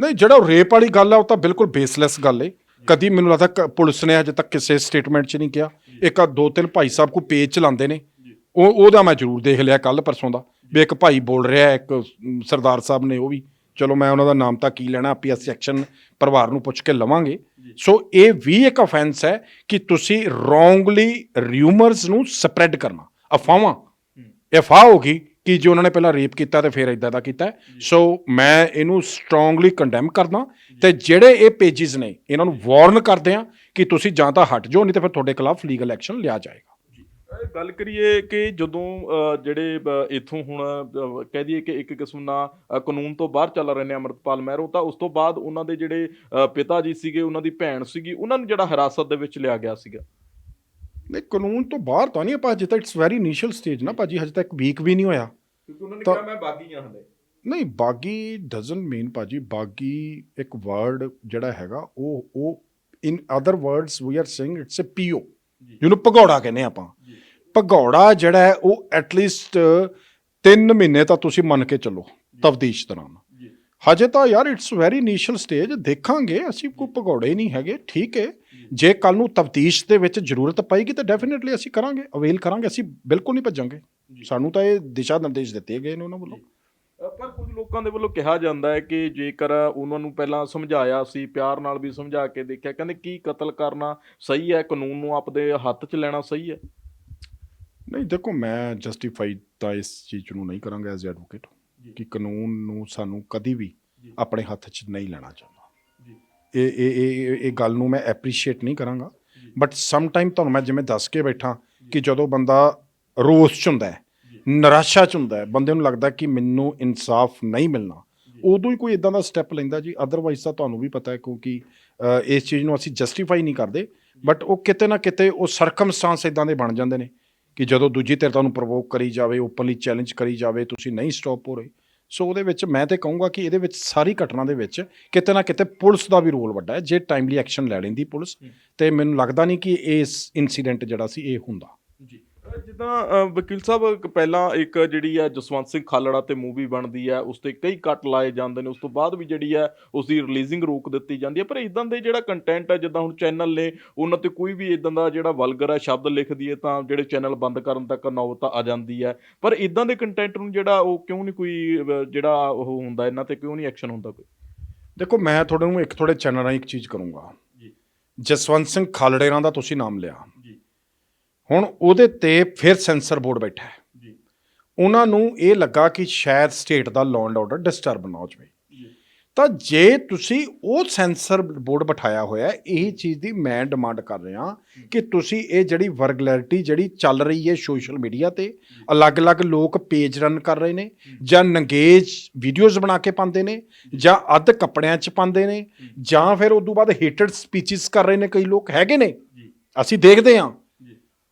ਨਹੀਂ ਜਿਹੜਾ ਉਹ ਰੇਪ ਵਾਲੀ ਗੱਲ ਆ ਉਹ ਤਾਂ ਬਿਲਕੁਲ ਬੇਸਲੈਸ ਗੱਲ ਏ। ਕਦੀ ਮੈਨੂੰ ਲੱਗਦਾ ਪੁਲਿਸ ਨੇ ਅਜੇ ਤੱਕ ਕਿਸੇ ਸਟੇਟਮੈਂਟ 'ਚ ਨਹੀਂ ਕਿਹਾ। ਇੱਕ ਆ ਦੋ ਤਿੰਨ ਭਾਈ ਸਾਹਿਬ ਕੋ ਪੇਜ ਚਲਾਉਂਦੇ ਨੇ। ਉਹ ਉਹਦਾ ਮੈਂ ਜ਼ਰੂਰ ਦੇਖ ਲਿਆ ਕੱਲ ਪਰਸੋਂ ਦਾ। ਵੀ ਇੱਕ ਭਾਈ ਬੋਲ ਰਿਹਾ ਇੱਕ ਸਰਦਾਰ ਸਾਹਿਬ ਨੇ ਉਹ ਵੀ। ਚਲੋ ਮੈਂ ਉਹਨਾਂ ਦਾ ਨਾਮ ਤਾਂ ਕੀ ਲੈਣਾ ਆਪੀ ਅਸੀਂ ਐਕਸ਼ਨ ਪਰਿਵਾਰ ਨੂੰ ਪੁੱਛ ਕੇ ਲਵਾਂਗੇ। ਸੋ ਇਹ ਵੀ ਇੱਕ ਅਫੈਂਸ ਹੈ ਕਿ ਤੁਸੀਂ ਰੋਂਗਲੀ ਰਿਊਮਰਸ ਨੂੰ ਸਪਰੈਡ ਕਰਨਾ ਅਫਵਾਹਾਂ। ਅਫਵਾਹ ਹੋ ਗਈ ਕਿ ਜੇ ਉਹਨਾਂ ਨੇ ਪਹਿਲਾਂ ਰੇਪ ਕੀਤਾ ਤੇ ਫਿਰ ਇਦਾਂ ਦਾ ਕੀਤਾ ਸੋ ਮੈਂ ਇਹਨੂੰ ਸਟਰੋਂਗਲੀ ਕੰਡੈਮ ਕਰਦਾ ਤੇ ਜਿਹੜੇ ਇਹ ਪੇजेस ਨੇ ਇਹਨਾਂ ਨੂੰ ਵਾਰਨ ਕਰਦੇ ਆ ਕਿ ਤੁਸੀਂ ਜਾਂ ਤਾਂ ਹਟ ਜਾਓ ਨਹੀਂ ਤੇ ਫਿਰ ਤੁਹਾਡੇ ਖਿਲਾਫ ਲੀਗਲ ਐਕਸ਼ਨ ਲਿਆ ਜਾਏਗਾ। ਗੱਲ ਕਰੀਏ ਕਿ ਜਦੋਂ ਜਿਹੜੇ ਇੱਥੋਂ ਹੁਣ ਕਹਿ ਦਈਏ ਕਿ ਇੱਕ ਕਿਸਮ ਨਾਲ ਕਾਨੂੰਨ ਤੋਂ ਬਾਹਰ ਚੱਲ ਰਹੇ ਨੇ ਅਮਰਤਪਾਲ ਮਹਿਰੋ ਤਾਂ ਉਸ ਤੋਂ ਬਾਅਦ ਉਹਨਾਂ ਦੇ ਜਿਹੜੇ ਪਿਤਾ ਜੀ ਸੀਗੇ ਉਹਨਾਂ ਦੀ ਭੈਣ ਸੀਗੀ ਉਹਨਾਂ ਨੂੰ ਜਿਹੜਾ ਹਿਰਾਸਤ ਦੇ ਵਿੱਚ ਲਿਆ ਗਿਆ ਸੀਗਾ? ਨਹੀਂ ਕਾਨੂੰਨ ਤੋਂ ਬਾਹਰ ਤਾਂ ਨਹੀਂ ਆਪਾਂ ਜਿੱਥੇ ਇਟਸ ਵੈਰੀ ਇਨੀਸ਼ੀਅਲ ਸਟੇਜ ਨਾ ਭਾਜੀ ਹਜੇ ਤੱਕ ਵੀਕ ਵੀ ਨਹੀਂ ਹੋਇਆ। ਕਿਉਂਕਿ ਉਹਨਾਂ ਨੇ ਕਿਹਾ ਮੈਂ ਬਾਗੀ ਹਾਂ ਹਲੇ। ਨਹੀਂ ਬਾਗੀ ਡਸਨਟ ਮੀਨ ਭਾਜੀ ਬਾਗੀ ਇੱਕ ਵਰਡ ਜਿਹੜਾ ਹੈਗਾ ਉਹ ਉਹ in other words we are saying it's a PO ਜਿਹਨੂੰ ਭਗੌੜਾ ਕਹਿੰਦੇ ਆਪਾਂ। ਭਗੌੜਾ ਜਿਹੜਾ ਹੈ ਉਹ ਐਟਲੀਸਟ 3 ਮਹੀਨੇ ਤਾਂ ਤੁਸੀਂ ਮੰਨ ਕੇ ਚੱਲੋ ਤਫਦੀਸ਼ ਦੌਰਾਨ। ਹਜੇ ਤਾਂ ਯਾਰ ਇਟਸ ਵੈਰੀ ਇਨੀਸ਼ੀਅਲ ਸਟੇਜ ਦੇਖਾਂਗੇ ਅਸੀਂ ਕੋਈ ਭਗੌੜੇ ਨਹੀਂ ਹੈਗੇ ਠੀਕ ਹੈ। ਜੇ। ਕੱਲ ਨੂੰ ਤਫਦੀਸ਼ ਦੇ ਵਿੱਚ ਜ਼ਰੂਰਤ ਪਏਗੀ ਤਾਂ ਡੈਫੀਨਿਟਲੀ ਅਸੀਂ ਕਰਾਂਗੇ ਅਵੇਲ ਕਰਾਂਗੇ ਅਸੀਂ ਬਿਲਕੁਲ ਨਹੀਂ ਭੱਜਾਂਗੇ। ਸਾਨੂੰ ਤਾਂ ਇਹ ਦਿਸ਼ਾ ਨਿਰਦੇਸ਼ ਦਿੱਤੇ ਗਏ ਨੇ ਉਹਨਾਂ ਵੱਲੋਂ। ਪਰ ਕੁਝ ਲੋਕਾਂ ਦੇ ਵੱਲੋਂ ਕਿਹਾ ਜਾਂਦਾ ਹੈ ਕਿ ਜੇਕਰ ਉਹਨਾਂ ਨੂੰ ਪਹਿਲਾਂ ਸਮਝਾਇਆ ਸੀ ਪਿਆਰ ਨਾਲ ਵੀ ਸਮਝਾ ਕੇ ਦੇਖਿਆ ਕਹਿੰਦੇ ਕੀ ਕਤਲ ਕਰਨਾ ਸਹੀ ਹੈ ਕਾਨੂੰਨ ਨੂੰ ਆਪਦੇ ਹੱਥ 'ਚ ਲੈਣਾ ਸਹੀ ਹੈ? ਨਹੀਂ ਦੇਖੋ ਮੈਂ ਜਸਟੀਫਾਈ ਤਾਂ ਇਸ ਚੀਜ਼ ਨੂੰ ਨਹੀਂ ਕਰਾਂਗਾ ਐਜ਼ ਐਡਵੋਕੇਟ ਕਿ ਕਾਨੂੰਨ ਨੂੰ ਸਾਨੂੰ ਕਦੀ ਵੀ ਆਪਣੇ ਹੱਥ 'ਚ ਨਹੀਂ ਲੈਣਾ ਚਾਹੁੰਦਾ। ਇਹ ਇਹ ਇਹ ਇਹ ਗੱਲ ਨੂੰ ਮੈਂ ਐਪਰੀਸ਼ੀਏਟ ਨਹੀਂ ਕਰਾਂਗਾ। ਬਟ ਸਮ ਟਾਈਮ ਤੁਹਾਨੂੰ ਮੈਂ ਜਿਵੇਂ ਦੱਸ ਕੇ ਬੈਠਾ ਕਿ ਜਦੋਂ ਬੰਦਾ ਰੋਸ 'ਚ ਹੁੰਦਾ ਹੈ ਨਿਰਾਸ਼ਾ 'ਚ ਹੁੰਦਾ ਹੈ ਬੰਦੇ ਨੂੰ ਲੱਗਦਾ ਕਿ ਮੈਨੂੰ ਇਨਸਾਫ ਨਹੀਂ ਮਿਲਣਾ। ਉਦੋਂ ਹੀ ਕੋਈ ਇਦਾਂ ਦਾ ਸਟੈਪ ਲੈਂਦਾ ਜੀ ਅਦਰਵਾਈਜ਼ ਤਾਂ ਤੁਹਾਨੂੰ ਵੀ ਪਤਾ ਹੈ ਕਿਉਂਕਿ ਇਸ ਚੀਜ਼ ਨੂੰ ਅਸੀਂ ਜਸਟੀਫਾਈ ਨਹੀਂ ਕਰਦੇ। ਬਟ ਉਹ ਕਿਤੇ ਨਾ ਕਿਤੇ ਉਹ ਸਰਕਮਸਟੈਂਸ ਇਦਾਂ ਦੇ ਬਣ ਜਾਂਦੇ ਨੇ। ਕਿ ਜਦੋਂ ਦੂਜੀ ਧਿਰ ਤੁਹਾਨੂੰ ਪ੍ਰੋਵੋਕ ਕਰੀ ਜਾਵੇ ਓਪਨਲੀ ਚੈਲੰਜ ਕਰੀ ਜਾਵੇ ਤੁਸੀਂ ਨਹੀਂ ਸਟਾਪ ਹੋ ਰਹੇ। ਸੋ ਉਹਦੇ ਵਿੱਚ ਮੈਂ ਤੇ ਕਹੂੰਗਾ ਕਿ ਇਹਦੇ ਵਿੱਚ ਸਾਰੀ ਘਟਨਾ ਦੇ ਵਿੱਚ ਕਿਤੇ ਨਾ ਕਿਤੇ ਪੁਲਿਸ ਦਾ ਵੀ ਰੋਲ ਵੱਡਾ ਹੈ ਜੇ ਟਾਈਮਲੀ ਐਕਸ਼ਨ ਲੈ ਲੈਂਦੀ ਪੁਲਿਸ ਤੇ ਮੈਨੂੰ ਲੱਗਦਾ ਨਹੀਂ ਕਿ ਇਸ ਇਨਸੀਡੈਂਟ ਜਿਹੜਾ ਸੀ ਇਹ ਹੁੰਦਾ। ਜਿੱਦਾਂ ਵਕੀਲ ਸਾਹਿਬ ਪਹਿਲਾਂ ਇੱਕ ਜਿਹੜੀ ਹੈ ਜਸਵੰਤ ਸਿੰਘ ਖਾਲੜਾ ਤੇ ਮੂਵੀ ਬਣਦੀ ਹੈ ਉਸ ਤੇ ਕਈ ਕੱਟ ਲਾਏ ਜਾਂਦੇ ਨੇ ਉਸ ਤੋਂ ਬਾਅਦ ਵੀ ਜਿਹੜੀ ਹੈ ਉਸ ਦੀ ਰਿਲੀਜ਼ਿੰਗ ਰੋਕ ਦਿੱਤੀ ਜਾਂਦੀ ਹੈ ਪਰ ਇਦਾਂ ਦੇ ਜਿਹੜਾ ਕੰਟੈਂਟ ਹੈ ਜਿੱਦਾਂ ਹੁਣ ਚੈਨਲ ਨੇ ਉਹਨਾਂ ਤੇ ਕੋਈ ਵੀ ਇਦਾਂ ਦਾ ਜਿਹੜਾ ਵਲਗਰ ਹੈ ਸ਼ਬਦ ਲਿਖ ਦਈਏ ਤਾਂ ਜਿਹੜੇ ਚੈਨਲ ਬੰਦ ਕਰਨ ਤੱਕ ਨੌਬਤ ਆ ਜਾਂਦੀ ਹੈ ਪਰ ਇਦਾਂ ਦੇ ਕੰਟੈਂਟ ਨੂੰ ਜਿਹੜਾ ਉਹ ਕਿਉਂ ਨਹੀਂ ਕੋਈ ਜਿਹੜਾ ਉਹ ਹੁੰਦਾ ਇਹਨਾਂ ਤੇ ਕਿਉਂ ਨਹੀਂ ਐਕਸ਼ਨ ਹੁੰਦਾ ਕੋਈ? ਦੇਖੋ ਮੈਂ ਤੁਹਾਡੇ ਨੂੰ ਇੱਕ ਥੋੜੇ ਚੈਨਲ ਰਾਹੀਂ ਇੱਕ ਚੀਜ਼ ਕਰੂੰਗਾ। ਜੀ। ਜਸਵੰਤ ਸਿੰਘ ਖਾਲੜੇਰਾਂ ਦਾ ਤੁਸੀਂ ਨਾਮ ਲਿਆ। ਹੁਣ ਉਹਦੇ ਤੇ ਫਿਰ ਸੈਂਸਰ ਬੋਰਡ ਬੈਠਾ ਹੈ। ਜੀ। ਉਹਨਾਂ ਨੂੰ ਇਹ ਲੱਗਾ ਕਿ ਸ਼ਾਇਦ ਸਟੇਟ ਦਾ ਲਾਅ ਐਂਡ ਆਰਡਰ ਡਿਸਟਰਬ ਨਾ ਹੋ ਜਾਵੇ। ਤਾਂ ਜੇ ਤੁਸੀਂ ਉਹ ਸੈਂਸਰ ਬੋਰਡ ਬਿਠਾਇਆ ਹੋਇਆ ਇਹ ਚੀਜ਼ ਦੀ ਮੈਂ ਡਿਮਾਂਡ ਕਰ ਰਿਹਾ ਕਿ ਤੁਸੀਂ ਇਹ ਜਿਹੜੀ ਵਰਗਲੈਰਿਟੀ ਜਿਹੜੀ ਚੱਲ ਰਹੀ ਹੈ ਸੋਸ਼ਲ ਮੀਡੀਆ ਤੇ ਅਲੱਗ-ਅਲੱਗ ਲੋਕ ਪੇਜ ਰਨ ਕਰ ਰਹੇ ਨੇ ਜਾਂ ਨੰਗੇਜ ਵੀਡੀਓਜ਼ ਬਣਾ ਕੇ ਪਾਉਂਦੇ ਨੇ ਜਾਂ। ਅੱਧ ਕੱਪੜਿਆਂ 'ਚ ਪਾਉਂਦੇ ਨੇ ਜਾਂ ਫਿਰ ਉਸ ਤੋਂ ਬਾਅਦ ਹੇਟਡ ਸਪੀਚਸ ਕਰ ਰਹੇ ਨੇ ਕਈ ਲੋਕ ਹੈਗੇ ਨੇ। ਅਸੀਂ ਦੇਖਦੇ ਹਾਂ।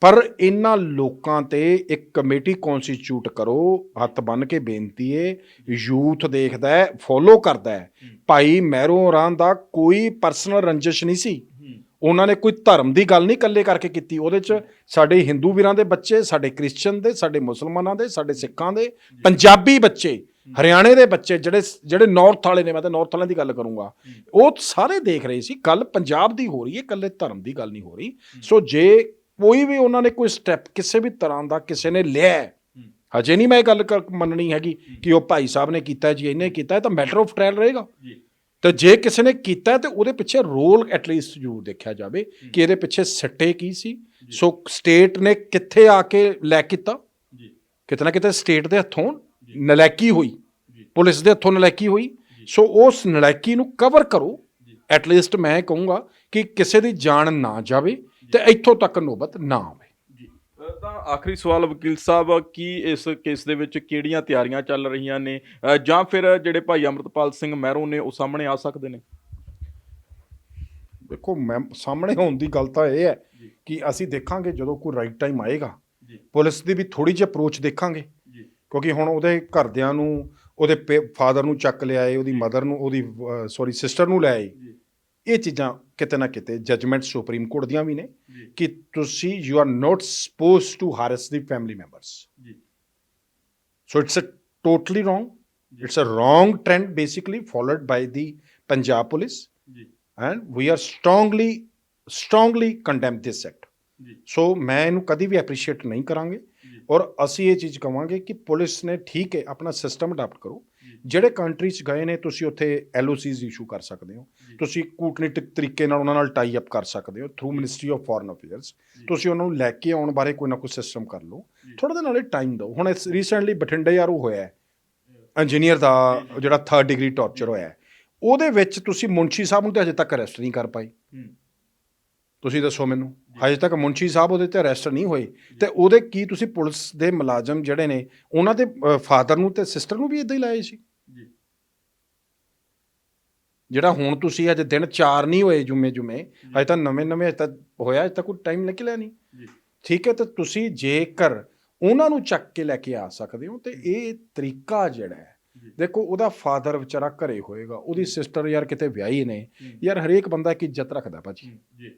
ਪਰ ਇਹਨਾਂ ਲੋਕਾਂ ਤੇ ਇੱਕ ਕਮੇਟੀ ਕਨਸਟੀਚਿਊਟ ਕਰੋ ਹੱਥ ਬੰਨ ਕੇ ਬੇਨਤੀ ਏ ਯੂਥ ਦੇਖਦਾ ਹੈ ਫੋਲੋ ਕਰਦਾ ਹੈ। ਭਾਈ ਮਹਿਰੋ ਹੋਰਾਂ ਦਾ ਕੋਈ ਪਰਸਨਲ ਰੰਜਿਸ਼ ਨਹੀਂ ਸੀ। ਉਹਨਾਂ ਨੇ ਕੋਈ ਧਰਮ ਦੀ ਗੱਲ ਨਹੀਂ ਇਕੱਲੇ ਕਰਕੇ ਕੀਤੀ। ਉਹਦੇ 'ਚ ਸਾਡੇ ਹਿੰਦੂ ਵੀਰਾਂ ਦੇ ਬੱਚੇ ਸਾਡੇ ਕ੍ਰਿਸਚੀਅਨ ਦੇ ਸਾਡੇ ਮੁਸਲਮਾਨਾਂ ਦੇ ਸਾਡੇ ਸਿੱਖਾਂ ਦੇ ਪੰਜਾਬੀ ਬੱਚੇ ਹਰਿਆਣੇ ਦੇ ਬੱਚੇ ਜਿਹੜੇ ਜਿਹੜੇ ਨਾਰਥ ਵਾਲੇ ਨੇ ਮੈਂ ਤਾਂ ਨਾਰਥ ਵਾਲਿਆਂ ਦੀ ਗੱਲ ਕਰੂੰਗਾ। ਉਹ ਸਾਰੇ ਦੇਖ ਰਹੇ ਸੀ ਗੱਲ ਪੰਜਾਬ ਦੀ ਹੋ ਰਹੀ ਹੈ ਇਕੱਲੇ ਧਰਮ ਦੀ ਗੱਲ ਨਹੀਂ ਹੋ ਰਹੀ। ਸੋ ਜੇ ਕੋਈ ਵੀ ਉਹਨਾਂ ਨੇ ਕੋਈ ਸਟੈਪ ਕਿਸੇ ਵੀ ਤਰ੍ਹਾਂ ਦਾ ਕਿਸੇ ਨੇ ਲਿਆ ਹਜੇ ਨਹੀਂ ਮੈਂ ਇਹ ਗੱਲ ਕਰ- ਮੰਨਣੀ ਹੈਗੀ ਕਿ ਉਹ ਭਾਈ ਸਾਹਿਬ ਨੇ ਕੀਤਾ ਜੀ ਇਹਨੇ ਕੀਤਾ ਤਾਂ ਮੈਟਰ ਆਫ ਟ੍ਰਾਇਲ ਰਹੇਗਾ। ਜੀ। ਤੇ ਜੇ ਕਿਸੇ ਨੇ ਕੀਤਾ ਤੇ ਉਹਦੇ ਪਿੱਛੇ ਰੋਲ ਐਟਲੀਸਟ ਜ਼ਰੂਰ ਦੇਖਿਆ ਜਾਵੇ ਕਿ ਇਹਦੇ ਪਿੱਛੇ ਸੱਟੇ ਕੀ ਸੀ। ਸੋ ਸਟੇਟ ਨੇ ਕਿੱਥੇ ਆ ਕੇ ਲੈ ਕੀਤਾ? ਜੀ। ਕਿਤੇ ਨਾ ਕਿਤੇ ਸਟੇਟ ਦੇ ਹੱਥੋਂ ਨਲਾਇਕੀ ਹੋਈ। ਪੁਲਿਸ ਦੇ ਹੱਥੋਂ ਨਲਾਇਕੀ ਹੋਈ। ਸੋ ਉਸ ਨਲਾਇਕੀ ਨੂੰ ਕਵਰ ਕਰੋ। ਐਟਲੀਸਟ ਮੈਂ ਕਹੂੰਗਾ ਕਿ ਕਿਸੇ ਦੀ ਜਾਨ ਨਾ ਜਾਵੇ। ਤੇ ਇੱਥੋਂ ਤੱਕ ਨੋਬਤ ਨਾ ਆਵੇ। ਤਾਂ ਆਖਰੀ ਸਵਾਲ ਵਕੀਲ ਸਾਹਿਬ ਕੀ ਇਸ ਕੇਸ ਦੇ ਵਿੱਚ ਕਿਹੜੀਆਂ ਤਿਆਰੀਆਂ ਚੱਲ ਰਹੀਆਂ ਨੇ? ਅ, ਜਾਂ ਫਿਰ ਜਿਹੜੇ ਭਾਈ ਅਮਰਤਪਾਲ ਸਿੰਘ ਮਹਿਰੋ ਨੇ ਉਹ ਸਾਹਮਣੇ ਆ ਸਕਦੇ ਨੇ? ਦੇਖੋ ਮੈਂ ਸਾਹਮਣੇ ਹੋਣ ਦੀ ਗੱਲ ਤਾਂ ਇਹ ਹੈ ਜੀ। ਕਿ ਅਸੀਂ ਦੇਖਾਂਗੇ ਜਦੋਂ ਕੋਈ ਰਾਈਟ ਟਾਈਮ ਆਏਗਾ। ਜੀ। ਪੁਲਿਸ ਦੀ ਵੀ ਥੋੜੀ ਜਿਹੀ ਅਪਰੋਚ ਦੇਖਾਂਗੇ। ਜੀ। ਕਿਉਂਕਿ ਹੁਣ ਉਹਦੇ ਘਰਦਿਆਂ ਨੂੰ ਉਹਦੇ ਫਾਦਰ ਨੂੰ ਚੱਕ ਲਿਆਏ ਉਹਦੀ ਮਦਰ ਨੂੰ ਉਹਦੀ ਸੌਰੀ ਸਿਸਟਰ ਨੂੰ ਲੈ ਆਏ। ਜੀ। ਇਹ ਚੀਜ਼ਾਂ ਕਿਤੇ ਨਾ ਕਿਤੇ ਜਜਮੈਂਟ ਸੁਪਰੀਮ ਕੋਰਟ ਦੀਆਂ ਵੀ ਨੇ ਕਿ ਤੁਸੀਂ you are not suppose to harass the family members ਜੀ So it's a totally wrong. It's a wrong trend basically followed by the Punjab police, ਜੀ we are strongly, strongly condemn this act. ਜੀ ਸੋ ਮੈਂ ਇਹਨੂੰ ਕਦੀ ਵੀ ਐਪਰੀਸ਼ੀਏਟ ਨਹੀਂ ਕਰਾਂਗੇ। ਔਰ ਅਸੀਂ ਇਹ ਚੀਜ਼ ਕਵਾਂਗੇ ਕਿ ਪੁਲਿਸ ਨੇ ਠੀਕ ਹੈ ਆਪਣਾ ਸਿਸਟਮ ਅਡਾਪਟ ਕਰੋ। ਜਿਹੜੇ ਕੰਟਰੀ 'ਚ ਗਏ ਨੇ ਤੁਸੀਂ ਉੱਥੇ ਐਲਓਸੀਜ਼ ਇਸ਼ੂ ਕਰ ਸਕਦੇ ਹੋ। ਤੁਸੀਂ ਕੂਟਨੀਤਿਕ ਤਰੀਕੇ ਨਾਲ ਉਹਨਾਂ ਨਾਲ ਟਾਈ ਅਪ ਕਰ ਸਕਦੇ ਹੋ through ministry of foreign affairs. ਤੁਸੀਂ ਉਹਨਾਂ ਨੂੰ ਲੈ ਕੇ ਆਉਣ ਬਾਰੇ ਕੋਈ ਨਾ ਕੋਈ ਸਿਸਟਮ ਕਰ ਲਓ। ਥੋੜਾ ਦਿਨ ਨਾਲੇ ਟਾਈਮ ਦਿਓ। ਹੁਣ ਰੀਸੈਂਟਲੀ ਬਠਿੰਡੇ ਯਾਰ ਉਹ ਹੋਇਆ ਇੰਜੀਨੀਅਰ ਦਾ ਜਿਹੜਾ 3rd ਡਿਗਰੀ ਟਾਰਚਰ ਹੋਇਆ ਉਹਦੇ ਵਿੱਚ ਤੁਸੀਂ ਮੁੰਸ਼ੀ ਸਾਹਿਬ ਨੂੰ ਤੇ ਹਜੇ ਤੱਕ ਅਰੈਸਟ ਨਹੀਂ ਕਰ ਪਾਈ ਤੁਸੀਂ ਦੱਸੋ ਮੈਨੂੰ। ਹਜੇ ਤੱਕ ਮੁੰਸ਼ੀ ਸਾਹਿਬ ਉਹਦੇ ਤੇ ਅਰੈਸਟ ਨਹੀਂ ਹੋਏ। ਤੇ ਉਹਦੇ ਕੀ ਤੁਸੀਂ ਪੁਲਿਸ ਦੇ ਮੁਲਾਜ਼ਮ ਜਿਹੜੇ ਨੇ ਉਹਨਾਂ ਦੇ ਫਾਦਰ ਨੂੰ ਤੇ ਸਿਸਟਰ ਨੂੰ ਵੀ ਇਦਾਂ ਹੀ ਲਾਏ ਸੀ? ਜਿਹੜਾ ਹੁਣ ਤੁਸੀਂ ਅਜੇ ਦਿਨ 4 ਨਹੀਂ ਹੋਏ ਜੁਮੇ ਜੁਮੇ ਅਜੇ ਤਾਂ ਨਵੇਂ ਨਵੇਂ ਅਜੇ ਤਾਂ ਹੋਇਆ ਅਜੇ ਤਾਂ ਕੋਈ ਟਾਈਮ ਨਿਕਲਿਆ ਨਹੀਂ। ਜੀ। ਠੀਕ ਹੈ ਤਾਂ ਤੁਸੀਂ ਜੇਕਰ ਉਹਨਾਂ ਨੂੰ ਚੱਕ ਕੇ ਲੈ ਕੇ ਆ ਸਕਦੇ ਹੋ ਤੇ ਇਹ ਤਰੀਕਾ ਜਿਹੜਾ ਹੈ। ਦੇਖੋ ਉਹਦਾ ਫਾਦਰ ਵਿਚਾਰਾ ਘਰੇ ਹੋਏਗਾ ਉਹਦੀ ਸਿਸਟਰ ਯਾਰ ਕਿਤੇ ਵਿਆਹੀ ਨੇ। ਯਾਰ ਹਰੇਕ ਬੰਦਾ ਇੱਕ ਇੱਜ਼ਤ ਰੱਖਦਾ ਭਾਜੀ। ਜੀ।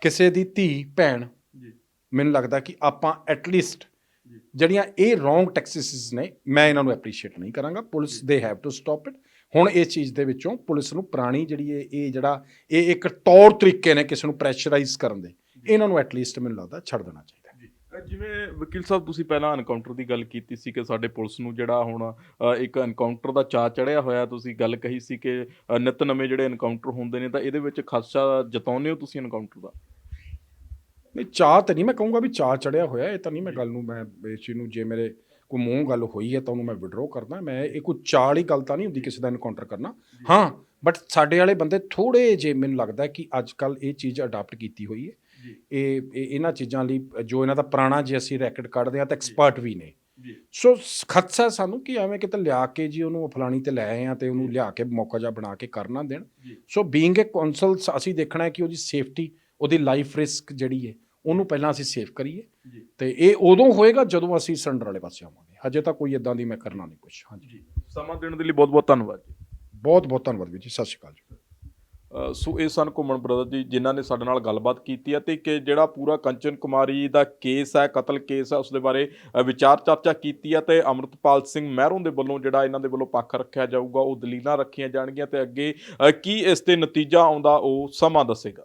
ਕਿਸੇ ਦੀ ਧੀ ਭੈਣ ਜੀ। ਮੈਨੂੰ ਲੱਗਦਾ ਕਿ ਆਪਾਂ ਐਟਲੀਸਟ ਜੀ। ਜਿਹੜੀਆਂ ਇਹ ਰੋਂਗ ਟੈਕਸਿਸ ਨੇ ਮੈਂ ਇਹਨਾਂ ਨੂੰ ਐਪਰੀਸ਼ੀਏਟ ਨਹੀਂ ਕਰਾਂਗਾ police they have to stop it ਹੁਣ ਇਸ ਚੀਜ਼ ਦੇ ਵਿੱਚੋਂ ਪੁਲਿਸ ਨੂੰ ਪੁਰਾਣੀ ਜਿਹੜੀ ਇਹ ਇਹ ਜਿਹੜਾ ਇਹ ਇੱਕ ਤੌਰ ਤਰੀਕੇ ਨੇ ਕਿਸੇ ਨੂੰ ਪ੍ਰੈਸ਼ਰਾਈਜ਼ ਕਰਨ ਦੇ। ਇਹਨਾਂ ਨੂੰ ਐਟਲੀਸਟ ਮੈਨੂੰ ਲੱਗਦਾ ਛੱਡ ਦੇਣਾ ਚਾਹੀਦਾ ਹੈ। ਜਿਵੇਂ ਵਕੀਲ ਸਾਹਿਬ ਤੁਸੀਂ ਪਹਿਲਾਂ ਐਨਕਾਊਂਟਰ ਦੀ ਗੱਲ ਕੀਤੀ ਸੀ ਕਿ ਸਾਡੇ ਪੁਲਿਸ ਨੂੰ ਜਿਹੜਾ ਹੁਣ ਇੱਕ ਐਨਕਾਊਂਟਰ ਦਾ ਚਾਅ ਚੜਿਆ ਹੋਇਆ ਤੁਸੀਂ ਗੱਲ ਕਹੀ ਸੀ ਕਿ ਨਿੱਤ ਨਵੇਂ ਜਿਹੜੇ ਐਨਕਾਊਂਟਰ ਹੁੰਦੇ ਨੇ ਤਾਂ ਇਹਦੇ ਵਿੱਚ ਖਾਸਾ ਜਤਾਉਂਦੇ ਹੋ ਤੁਸੀਂ ਐਨਕਾਊਂਟਰ ਦਾ? ਨਹੀਂ ਚਾਹ ਤੇ ਨਹੀਂ ਮੈਂ ਕਹੂੰਗਾ ਵੀ ਚਾਹ ਚੜਿਆ ਹੋਇਆ ਇਹ ਤਾਂ ਨਹੀਂ ਮੈਂ ਗੱਲ ਨੂੰ ਮੈਂ ਇਸ ਚੀਜ਼ ਨੂੰ ਜੇ ਮੇਰੇ ਕੋਈ ਮੂੰਹ ਗੱਲ ਹੋਈ ਹੈ ਤਾਂ ਉਹਨੂੰ ਮੈਂ ਵਿਡਰੋ ਕਰਦਾ ਮੈਂ ਇਹ ਕੋਈ ਚਾਹ ਵਾਲੀ ਗੱਲ ਤਾਂ ਨਹੀਂ ਹੁੰਦੀ ਕਿਸੇ ਦਾ ਇਨਕਾਊਂਟਰ ਕਰਨਾ। ਹਾਂ ਬਟ ਸਾਡੇ ਵਾਲੇ ਬੰਦੇ ਥੋੜੇ ਜੇ ਮੈਨੂੰ ਲੱਗਦਾ ਕਿ ਅੱਜ ਕੱਲ ਇਹ ਚੀਜ਼ ਅਡਾਪਟ ਕੀਤੀ ਹੋਈ ਹੈ। ਇਹ ਇਹ- ਇਹਨਾਂ ਚੀਜ਼ਾਂ ਲਈ ਜੋ ਇਹਨਾਂ ਦਾ ਪੁਰਾਣਾ ਜੇ ਅਸੀਂ ਰੈਕਡ ਕੱਢਦੇ ਆ ਤਾਂ ਐਕਸਪਰਟ ਵੀ ਨੇ। ਸੋ ਸ- ਖਦਸ਼ਾ ਸਾਨੂੰ ਕਿ ਐਵੇਂ ਕਿਤੇ ਲਿਆ ਕੇ ਜੀ ਉਹਨੂੰ ਫਲਾਣੀ ਤੇ ਲੈ ਆਏ ਆ ਤੇ ਉਹਨੂੰ ਲਿਆ ਕੇ ਮੌਕਾ ਜਾ ਬਣਾ ਕੇ ਕਰ ਨਾ ਦੇਣ। ਸੋ ਬੀਇੰਗ ਅ ਕੌਂਸਲ ਅਸੀਂ ਦੇਖਣਾ ਹੈ ਕਿ ਉਹਦੀ ਸੇਫਟੀ ਉਹਦੀ ਲਾਈਫ ਰਿਸਕ ਜਿਹੜੀ ਹੈ ਉਹਨੂੰ ਪਹਿਲਾਂ ਅਸੀਂ ਸੇਫ ਕਰੀਏ। ਤੇ ਇਹ ਉਦੋਂ ਹੋਏਗਾ ਜਦੋਂ ਅਸੀਂ ਸਿਲੰਡਰ ਵਾਲੇ ਪਾਸੇ ਆਵਾਂਗੇ। ਹਜੇ ਤਾਂ ਕੋਈ ਇਦਾਂ ਦੀ ਮੈਂ ਕਰਨਾ ਨਹੀਂ ਕੁਛ। ਹਾਂਜੀ। ਸਮਾਂ ਦੇਣ ਦੇ ਲਈ ਬਹੁਤ ਬਹੁਤ ਧੰਨਵਾਦ ਜੀ। ਬਹੁਤ ਬਹੁਤ ਧੰਨਵਾਦ ਵੀਰ ਜੀ। ਸਤਿ ਸ਼੍ਰੀ ਅਕਾਲ ਜੀ। ਸੋ ਇਹ ਸਨ ਘੁੰਮਣ ਬ੍ਰਦਰ ਜੀ ਜਿਨ੍ਹਾਂ ਨੇ ਸਾਡੇ ਨਾਲ ਗੱਲਬਾਤ ਕੀਤੀ ਹੈ ਤੇ ਕਿ ਜਿਹੜਾ ਪੂਰਾ ਕੰਚਨ ਕੁਮਾਰੀ ਦਾ ਕੇਸ ਹੈ ਕਤਲ ਕੇਸ ਹੈ ਉਸ ਦੇ ਬਾਰੇ ਵਿਚਾਰ ਚਰਚਾ ਕੀਤੀ ਹੈ ਤੇ ਅਮਰਤਪਾਲ ਸਿੰਘ ਮਹਿਰੋਂ ਦੇ ਵੱਲੋਂ ਜਿਹੜਾ ਇਹਨਾਂ ਦੇ ਵੱਲੋਂ ਪੱਖ ਰੱਖਿਆ ਜਾਊਗਾ ਉਹ ਦਲੀਲਾਂ ਰੱਖੀਆਂ ਜਾਣਗੀਆਂ ਤੇ ਅੱਗੇ ਕੀ ਇਸ ਤੇ ਨਤੀਜਾ ਆਉਂਦਾ ਉਹ ਸਮਾਂ ਦੱਸੇਗਾ।